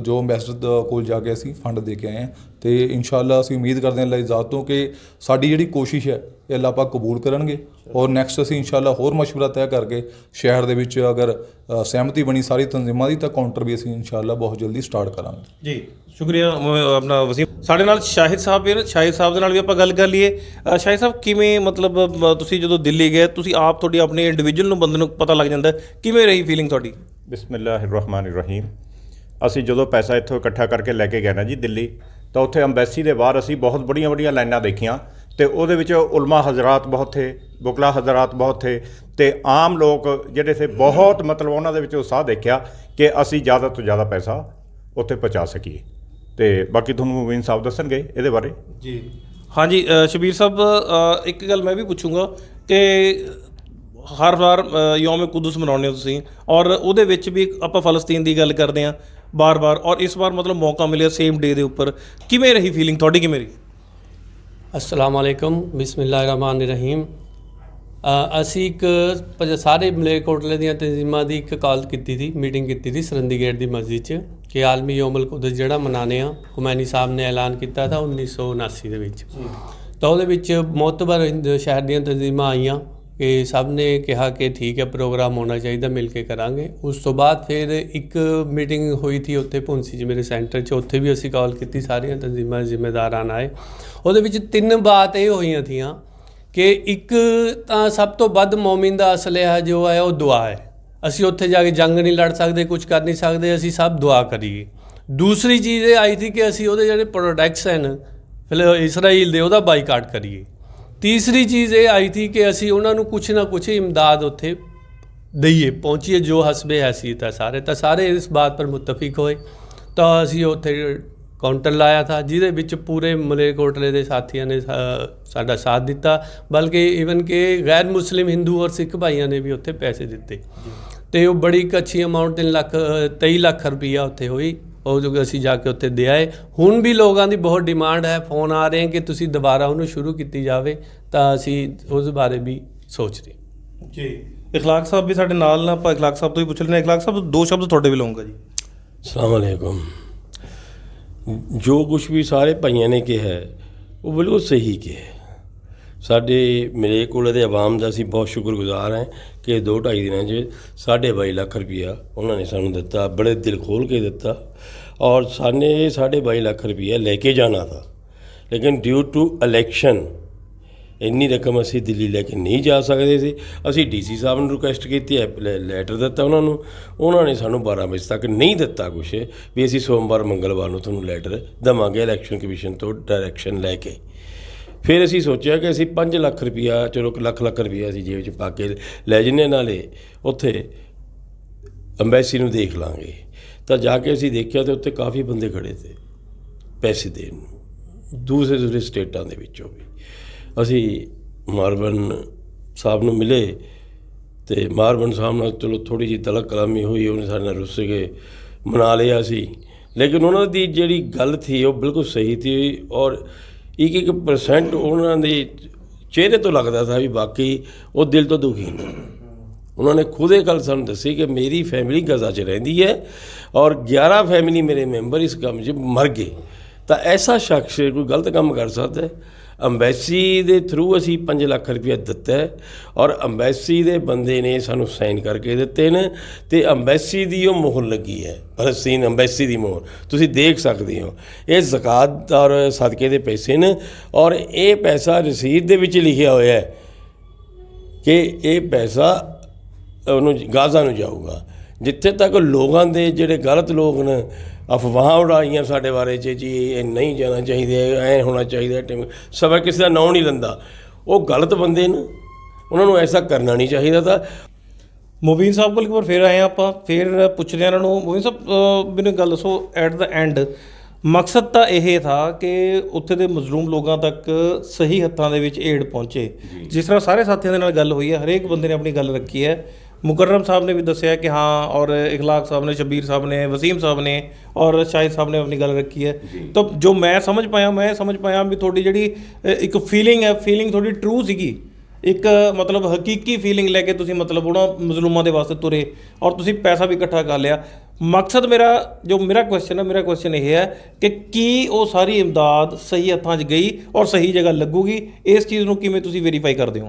ਜੋ ਅੰਬੈਸਡਰ ਕੋਲ ਜਾ ਕੇ ਅਸੀਂ ਫੰਡ ਦੇ ਕੇ ਆਏ ਹਾਂ ਤੇ ਇਨਸ਼ਾਅੱਲਾ ਅਸੀਂ ਉਮੀਦ ਕਰਦੇ ਹਾਂ ਅੱਲਾਹ ਦੀ ਤੋਂ ਕਿ ਸਾਡੀ ਜਿਹੜੀ ਕੋਸ਼ਿਸ਼ ਹੈ ਇਹ ਅੱਲਾਹ ਪਾਕ ਕਬੂਲ ਕਰਨਗੇ ਔਰ ਨੈਕਸਟ ਅਸੀਂ ਇਨਸ਼ਾਅੱਲਾ ਹੋਰ ਮਸ਼ਵਰਾ ਤੈਅ ਕਰਕੇ ਸ਼ਹਿਰ ਦੇ ਵਿੱਚ ਅਗਰ ਸਹਿਮਤੀ ਬਣੀ ਸਾਰੀ ਤਨਜ਼ੀਮਾਂ ਦੀ ਤਾਂ ਕਾਊਂਟਰ ਵੀ ਅਸੀਂ ਇਨਸ਼ਾਅੱਲਾ ਬਹੁਤ ਜਲਦੀ ਸਟਾਰਟ ਕਰਾਂਗੇ। ਜੀ। ਸ਼ੁਕਰੀਆ ਮ- ਆਪਣਾ ਵਸੀਮ। ਸਾਡੇ ਨਾਲ ਸ਼ਾਹਿਦ ਸਾਹਿਬ ਵੀ ਨੇ। ਸ਼ਾਹਿਦ ਸਾਹਿਬ ਦੇ ਨਾਲ ਵੀ ਆਪਾਂ ਗੱਲ ਕਰ ਲਈਏ। ਅ, ਸ਼ਾਹਿਦ ਸਾਹਿਬ ਕਿਵੇਂ ਮਤਲਬ ਮ, ਤੁਸੀਂ ਜਦੋਂ ਦਿੱਲੀ ਗਏ ਤੁਸੀਂ ਆਪ ਤੁਹਾਡੀ ਆਪਣੇ ਇੰਡੀਵਿਜੂਅਲ ਨੂੰ ਬੰਦੇ ਨੂੰ ਪਤਾ ਲੱਗ ਜਾਂਦਾ ਹੈ, ਕਿਵੇਂ ਰਹੀ ਫੀਲਿੰਗ ਤੁਹਾਡੀ? ਬਿਸਮਿਲ੍ਲਾਹਿਰਰਹਿਮਾਨਿਰਰਹੀਮ। ਅਸੀਂ ਜਦੋਂ ਪੈਸਾ ਇੱਥੋਂ ਇਕੱਠਾ ਕਰਕੇ ਲੈ ਕੇ ਗਏ ਨਾ ਜੀ ਦਿੱਲੀ ਤਾਂ ਉੱਥੇ ਅੰਬੈਸੀ ਦੇ ਬਾਹਰ ਅਸੀਂ ਬਹੁਤ ਬੜੀਆਂ ਬੜੀਆਂ ਲਾਈਨਾਂ ਦੇਖੀਆਂ। ਤੇ ਉਹਦੇ ਵਿੱਚ ਉਲਮਾ ਹਜ਼ਰਾਤ ਬਹੁਤ ਥੇ ਬੁਕਲਾ ਹਜ਼ਰਾਤ ਬਹੁਤ ਥੇ ਤੇ ਆਮ ਲੋਕ ਜਿਹੜੇ ਥੇ ਬਹੁਤ ਮਤਲਬ ਉਹਨਾਂ ਦੇ ਵਿੱਚ ਉਤਸ਼ਾਹ ਦੇਖਿਆ ਕਿ ਅਸੀਂ ਜ਼ਿਆਦਾ ਤੋਂ ਜ਼ਿਆਦਾ ਪੈਸਾ ਉੱਥੇ ਪਹੁੰਚਾ ਸਕੀਏ। ਤੇ ਬਾਕੀ ਤੁਹਾਨੂੰ ਮੁਬੀਨ ਸਾਹਿਬ ਦੱਸਣਗੇ ਇਹਦੇ ਬਾਰੇ। ਜੀ। ਹਾਂਜੀ ਸ਼ਬੀਰ ਸਾਹਿਬ ਇੱਕ ਗੱਲ ਮੈਂ ਵੀ ਪੁੱਛੂੰਗਾ ਕਿ ਹਰ ਵਾਰ ਯੌਮ ਕੁਦਸ ਮਨਾਉਂਦੇ ਹੋ ਤੁਸੀਂ ਔਰ ਉਹਦੇ ਵਿੱਚ ਵੀ ਆਪਾਂ ਫਲਸਤੀਨ ਦੀ ਗੱਲ ਕਰਦੇ ਹਾਂ ਬਾਰ-ਬਾਰ ਔਰ ਇਸ ਵਾਰ ਮਤਲਬ ਮੌਕਾ ਮਿਲਿਆ ਸੇਮ ਡੇ ਦੇ ਉੱਪਰ। ਕਿਵੇਂ ਰਹੀ ਫੀਲਿੰਗ ਤੁਹਾਡੀ ਕਿਵੇਂ ਰਹੀ? ਅਸਲਾਮ ਵਾਲੇਕੁਮ ਬਿਸਮਿਲ੍ਲਾਹਿਰਰਹਿਮਾਨਿਰਰਹੀਮ ਅ, ਅਸੀਂ ਇੱਕ ਸਾਰੇ ਮਲੇਰਕੋਟਲੇ ਦੀਆਂ ਤਨਜ਼ੀਮਾਂ ਦੀ ਇੱਕ ਕਾਲ ਕੀਤੀ ਸੀ ਮੀਟਿੰਗ ਕੀਤੀ ਸੀ ਸਰੰਦੀ ਗੇਟ ਦੀ ਮਸਜਿਦ 'ਚ। ਕਿ ਆਲਮੀ ਯੋਮਲ ਕੁਦਸ ਜਿਹੜਾ ਮਨਾਉਂਦੇ ਆ ਹੁਮੈਨੀ ਸਾਹਿਬ ਨੇ ਐਲਾਨ ਕੀਤਾ था 1979 ਦੇ ਵਿੱਚ। ਤਾਂ ਉਹਦੇ ਵਿੱਚ ਮੋਤਬਰ ਸ਼ਹਿਰ ਦੀਆਂ ਤਨਜ਼ੀਮਾਂ ਆਈਆਂ ਕਿ ਸਭ ਨੇ ਕਿਹਾ ਕਿ ਠੀਕ ਹੈ ਪ੍ਰੋਗਰਾਮ ਹੋਣਾ ਚਾਹੀਦਾ ਮਿਲ ਕੇ ਕਰਾਂਗੇ। ਉਸ ਤੋਂ ਬਾਅਦ ਫਿਰ ਇੱਕ ਮੀਟਿੰਗ ਹੋਈ ਸੀ ਉੱਥੇ ਪੁੰਸੀ 'ਚ ਮੇਰੇ ਸੈਂਟਰ 'ਚ ਉੱਥੇ ਵੀ ਅਸੀਂ ਕਾਲ ਕੀਤੀ ਸਾਰੀਆਂ ਤਨਜ਼ੀਮਾਂ ਜ਼ਿੰਮੇਦਾਰਾਂ ਆਏ। ਉਹਦੇ ਵਿੱਚ ਤਿੰਨ ਬਾਤ ਇਹ ਹੋਈਆਂ ਥੀਆਂ ਕਿ ਇੱਕ ਤਾਂ ਸਭ ਤੋਂ ਵੱਧ ਮੌਮਿਨ ਦਾ ਅਸਲਿਹਾ ਜੋ ਹੈ ਉਹ ਦੁਆ ਹੈ। ਅਸੀਂ ਉੱਥੇ ਜਾ ਕੇ ਜੰਗ ਨਹੀਂ ਲੜ ਸਕਦੇ ਕੁਝ ਕਰ ਨਹੀਂ ਸਕਦੇ, ਅਸੀਂ ਸਭ ਦੁਆ ਕਰੀਏ। ਦੂਸਰੀ ਚੀਜ਼ ਇਹ ਆਈ ਸੀ ਕਿ ਅਸੀਂ ਉਹਦੇ ਜਿਹੜੇ ਪ੍ਰੋਡਕਟਸ ਹਨ ਫਿਲ ਇਸਰਾਈਲ ਦੇ, ਉਹਦਾ ਬਾਈਕਾਟ ਕਰੀਏ। ਤੀਸਰੀ ਚੀਜ਼ ਇਹ ਆਈ ਸੀ ਕਿ ਅਸੀਂ ਉਹਨਾਂ ਨੂੰ ਕੁਛ ਨਾ ਕੁਛ ਇਮਦਾਦ ਉੱਥੇ ਦਈਏ, ਪਹੁੰਚੀਏ, ਜੋ ਹਸਬੇ ਹੈਸੀਅਤ ਹੈ ਸਾਰੇ। ਤਾਂ ਸਾਰੇ ਇਸ ਬਾਤ ਪਰ ਮੁਤਫਿਕ ਹੋਏ। ਤਾਂ ਅਸੀਂ ਉੱਥੇ ਕਾਊਂਟਰ ਲਾਇਆ ਥਾ, ਜਿਹਦੇ ਵਿੱਚ ਪੂਰੇ ਮਲੇਰਕੋਟਲੇ ਦੇ ਸਾਥੀਆਂ ਨੇ ਸਾਡਾ ਸਾਥ ਦਿੱਤਾ। ਬਲਕਿ ਇਵਨ ਕਿ ਗੈਰ ਮੁਸਲਿਮ ਹਿੰਦੂ ਔਰ ਸਿੱਖ ਭਾਈਆਂ ਨੇ ਵੀ ਉੱਥੇ ਪੈਸੇ ਦਿੱਤੇ। ਤੇ ਉਹ ਬੜੀ ਅੱਛੀ ਅਮਾਉਂਟ 3 ਲੱਖ 23 ਲੱਖ ਰੁਪਈਆ ਉੱਥੇ ਹੋਈ। ਉਹ ਜੋ ਅਸੀਂ ਜਾ ਕੇ ਉੱਥੇ ਦੇ ਆਏ। ਹੁਣ ਵੀ ਲੋਕਾਂ ਦੀ ਬਹੁਤ ਡਿਮਾਂਡ ਹੈ। ਫੋਨ ਆ ਰਹੇ ਕਿ ਤੁਸੀਂ ਦੁਬਾਰਾ ਉਹਨੂੰ ਸ਼ੁਰੂ ਕੀਤੀ ਜਾਵੇ ਤਾਂ ਅਸੀਂ ਉਸ ਬਾਰੇ ਵੀ ਸੋਚ ਰਹੇ। ਜੀ। ਇਖਲਾਕ ਸਾਹਿਬ ਵੀ ਸਾਡੇ ਨਾਲ ਨਾ। ਆਪਾਂ ਇਖਲਾਕ ਸਾਹਿਬ ਤੋਂ ਹੀ ਪੁੱਛ ਲੈਣਾ ਇਖਲਾਕ ਸਾਹਿਬ ਦੋ ਸ਼ਬਦ ਤੁਹਾਡੇ ਵੀ ਲਵਾਂਗਾ ਜੀ। ਅਸਲਾਮੁਅਲੈਕੁਮ ਜੋ ਕੁਝ ਵੀ ਸਾਰੇ ਭਾਈਆਂ ਨੇ ਕਿਹਾ ਉਹ ਬਿਲਕੁਲ ਸਹੀ ਕਿਹਾ। ਸਾਡੇ, ਮੇਰੇ ਕੋਲ ਦੇ ਆਵਾਮ ਦਾ ਅਸੀਂ ਬਹੁਤ ਸ਼ੁਕਰਗੁਜ਼ਾਰ ਹਾਂ ਕਿ ਦੋ ਢਾਈ ਦਿਨਾਂ 'ਚ ਸਾਢੇ ਬਾਈ ਲੱਖ ਰੁਪਈਆ ਉਹਨਾਂ ਨੇ ਸਾਨੂੰ ਦਿੱਤਾ, ਬੜੇ ਦਿਲ ਖੋਲ ਕੇ ਦਿੱਤਾ ਔਰ ਸਾਨੇ ਇਹ ਸਾਢੇ ਬਾਈ ਲੱਖ ਰੁਪਈਆ ਲੈ ਕੇ ਜਾਣਾ था ਲੇਕਿਨ ਡਿਊ ਟੂ ਇਲੈਕਸ਼ਨ ਇੰਨੀ ਰਕਮ ਅਸੀਂ ਦਿੱਲੀ ਲੈ ਕੇ ਨਹੀਂ ਜਾ ਸਕਦੇ ਸੀ। ਅਸੀਂ ਡੀਸੀ ਸਾਹਿਬ ਨੂੰ ਰਿਕੁਐਸਟ ਕੀਤੀ ਹੈ ਲੈਟਰ ਦਿੱਤਾ ਉਹਨਾਂ ਨੂੰ। ਉਹਨਾਂ ਨੇ ਸਾਨੂੰ 12 ਵਜੇ ਤੱਕ ਨਹੀਂ ਦਿੱਤਾ ਕੁਛ ਵੀ ਅਸੀਂ ਸੋਮਵਾਰ, ਮੰਗਲਵਾਰ ਨੂੰ ਤੁਹਾਨੂੰ ਲੈਟਰ ਦੇਵਾਂਗੇ ਇਲੈਕਸ਼ਨ ਕਮਿਸ਼ਨ ਤੋਂ ਡਾਇਰੈਕਸ਼ਨ ਲੈ ਕੇ। ਫਿਰ ਅਸੀਂ ਸੋਚਿਆ ਕਿ ਅਸੀਂ 5 ਲੱਖ ਰੁਪਈਆ ਚਲੋ ਇੱਕ ਲੱਖ ਲੱਖ ਰੁਪਈਆ ਅਸੀਂ ਜੇਬ 'ਚ ਪਾ ਕੇ ਲੈ ਜਿੰਨੇ ਨਾਲੇ ਉੱਥੇ ਅੰਬੈਸੀ ਨੂੰ ਦੇਖ ਲਾਂਗੇ। ਤਾਂ ਜਾ ਕੇ ਅਸੀਂ ਦੇਖਿਆ ਤੇ ਉੱਥੇ ਕਾਫੀ ਬੰਦੇ ਖੜੇ ਤੇ, ਪੈਸੇ ਦੇਣ ਨੂੰ। ਦੂਸਰੇ ਦੂਸਰੇ ਸਟੇਟਾਂ ਦੇ ਵਿੱਚੋਂ ਵੀ। ਅਸੀਂ ਮਾਰਵਨ ਸਾਹਿਬ ਨੂੰ ਮਿਲੇ ਤੇ ਮਾਰਵਨ ਸਾਹਿਬ ਨਾਲ ਚਲੋ ਥੋੜੀ ਜਿਹੀ ਤਲਕ ਕਲਾਮੀ ਹੋਈ, ਉਹਨੇ ਸਾਡੇ ਨਾਲ ਰੁੱਸ ਗਏ ਮਨਾ ਲਿਆ ਸੀ। ਲੇਕਿਨ ਉਹਨਾਂ ਦੀ ਜਿਹੜੀ ਗੱਲ ਸੀ ਉਹ ਬਿਲਕੁਲ ਸਹੀ ਸੀ ਔਰ ਇੱਕ ਇੱਕ ਪਰਸੈਂਟ ਉਹਨਾਂ ਦੇ ਚਿਹਰੇ ਤੋਂ ਲੱਗਦਾ ਸੀ ਵੀ ਬਾਕੀ ਉਹ ਦਿਲ ਤੋਂ ਦੁਖੀ ਨੇ। ਉਹਨਾਂ ਨੇ ਖੁਦ ਇਹ ਗੱਲ ਸਾਨੂੰ ਦੱਸੀ ਕਿ ਮੇਰੀ ਫੈਮਿਲੀ ਗਜ਼ਾ 'ਚ ਰਹਿੰਦੀ ਹੈ ਔਰ 11 ਫੈਮਿਲੀ ਮੇਰੇ ਮੈਂਬਰ ਇਸ ਕੰਮ 'ਚ ਮਰ ਗਏ। ਤਾਂ ਐਸਾ ਸ਼ਖਸ ਕੋਈ ਗਲਤ ਕੰਮ ਕਰ ਸਕਦਾ ਹੈ? ਅੰਬੈਸੀ ਦੇ ਥਰੂ ਅਸੀਂ 5 ਲੱਖ ਰੁਪਏ ਦਿੱਤਾ ਔਰ ਅੰਬੈਸੀ ਦੇ ਬੰਦੇ ਨੇ ਸਾਨੂੰ ਸਾਈਨ ਕਰਕੇ ਦਿੱਤੇ ਨੇ ਤੇ ਅੰਬੈਸੀ ਦੀ ਉਹ ਮੋਹਰ ਲੱਗੀ ਹੈ, ਫਲਸਤੀਨ ਅੰਬੈਸੀ ਦੀ ਮੋਹਰ। ਤੁਸੀਂ ਦੇਖ ਸਕਦੇ ਹੋ, ਇਹ ਜ਼ਕਾਤ ਔਰ ਸਦਕੇ ਦੇ ਪੈਸੇ ਨੇ ਔਰ ਇਹ ਪੈਸਾ ਰਸੀਦ ਦੇ ਵਿੱਚ ਲਿਖਿਆ ਹੋਇਆ ਹੈ ਕਿ ਇਹ ਪੈਸਾ ਉਹਨੂੰ ਗਾਜ਼ਾ ਨੂੰ ਜਾਊਗਾ। ਜਿੱਥੇ ਤੱਕ ਲੋਕਾਂ ਦੇ ਜਿਹੜੇ ਗਲਤ ਲੋਕ ਨੇ ਅਫਵਾਹਾਂ ਉਡਾਈਆਂ ਸਾਡੇ ਬਾਰੇ 'ਚ ਜੀ ਇਹ ਨਹੀਂ ਜਾਣਾ ਚਾਹੀਦਾ ਐ ਹੋਣਾ ਚਾਹੀਦਾ ਟੀਮ ਸਭ ਕਿਸੇ ਦਾ ਨਾਂ ਨਹੀਂ ਲੈਂਦਾ। ਉਹ ਗਲਤ ਬੰਦੇ ਨੇ ਉਹਨਾਂ ਨੂੰ ਐਸਾ ਕਰਨਾ ਨਹੀਂ ਚਾਹੀਦਾ ਤਾਂ। ਮੁਬੀਨ ਸਾਹਿਬ ਕੋਲ ਇੱਕ ਵਾਰ ਫੇਰ ਆਏ ਹਾਂ ਆਪਾਂ ਫੇਰ ਪੁੱਛਦੇ ਹਾਂ ਇਹਨਾਂ ਨੂੰ। ਮੁਬੀਨ ਸਾਹਿਬ ਮੈਨੂੰ ਗੱਲ ਦੱਸੋ ਐਟ ਦਾ ਐਂਡ ਮਕਸਦ ਤਾਂ ਇਹ ਥਾ ਕਿ ਉੱਥੇ ਦੇ ਮਜ਼ਲੂਮ ਲੋਕਾਂ ਤੱਕ ਸਹੀ ਹੱਥਾਂ ਦੇ ਵਿੱਚ ਏਡ ਪਹੁੰਚੇ। ਜਿਸ ਤਰ੍ਹਾਂ ਸਾਰੇ ਸਾਥੀਆਂ ਦੇ ਨਾਲ ਗੱਲ ਹੋਈ ਹੈ ਹਰੇਕ ਬੰਦੇ ਨੇ ਆਪਣੀ ਗੱਲ ਰੱਖੀ ਹੈ। ਮੁਕਰਰਮ ਸਾਹਿਬ ਨੇ ਵੀ ਦੱਸਿਆ ਕਿ ਹਾਂ ਔਰ ਇਖਲਾਕ ਸਾਹਿਬ ਨੇ ਸ਼ਬੀਰ ਸਾਹਿਬ ਨੇ ਵਸੀਮ ਸਾਹਿਬ ਨੇ ਔਰ ਸ਼ਾਹਿਦ ਸਾਹਿਬ ਨੇ ਆਪਣੀ ਗੱਲ ਰੱਖੀ ਹੈ। ਤਾਂ ਜੋ ਮੈਂ ਸਮਝ ਪਾਇਆ ਮੈਂ ਸਮਝ ਪਾਇਆ ਵੀ ਤੁਹਾਡੀ ਜਿਹੜੀ ਇੱਕ ਫੀਲਿੰਗ ਹੈ ਫੀਲਿੰਗ ਤੁਹਾਡੀ ਟਰੂ ਸੀਗੀ। ਇੱਕ ਮਤਲਬ ਹਕੀਕੀ ਫੀਲਿੰਗ ਲੈ ਕੇ ਤੁਸੀਂ ਮਤਲਬ ਉਹਨਾਂ ਮਜ਼ਲੂਮਾਂ ਦੇ ਵਾਸਤੇ ਤੁਰੇ ਔਰ ਤੁਸੀਂ ਪੈਸਾ ਵੀ ਇਕੱਠਾ ਕਰ ਲਿਆ। ਮਕਸਦ ਮੇਰਾ ਜੋ ਮੇਰਾ ਕੁਐਸਚਨ ਹੈ ਮੇਰਾ ਕੁਐਸਚਨ ਇਹ ਹੈ ਕਿ ਕੀ ਉਹ ਸਾਰੀ ਇਮਦਾਦ ਸਹੀ ਹੱਥਾਂ 'ਚ ਗਈ ਔਰ ਸਹੀ ਜਗ੍ਹਾ ਲੱਗੂਗੀ? ਇਸ ਚੀਜ਼ ਨੂੰ ਕਿਵੇਂ ਤੁਸੀਂ ਵੈਰੀਫਾਈ ਕਰਦੇ ਹੋ?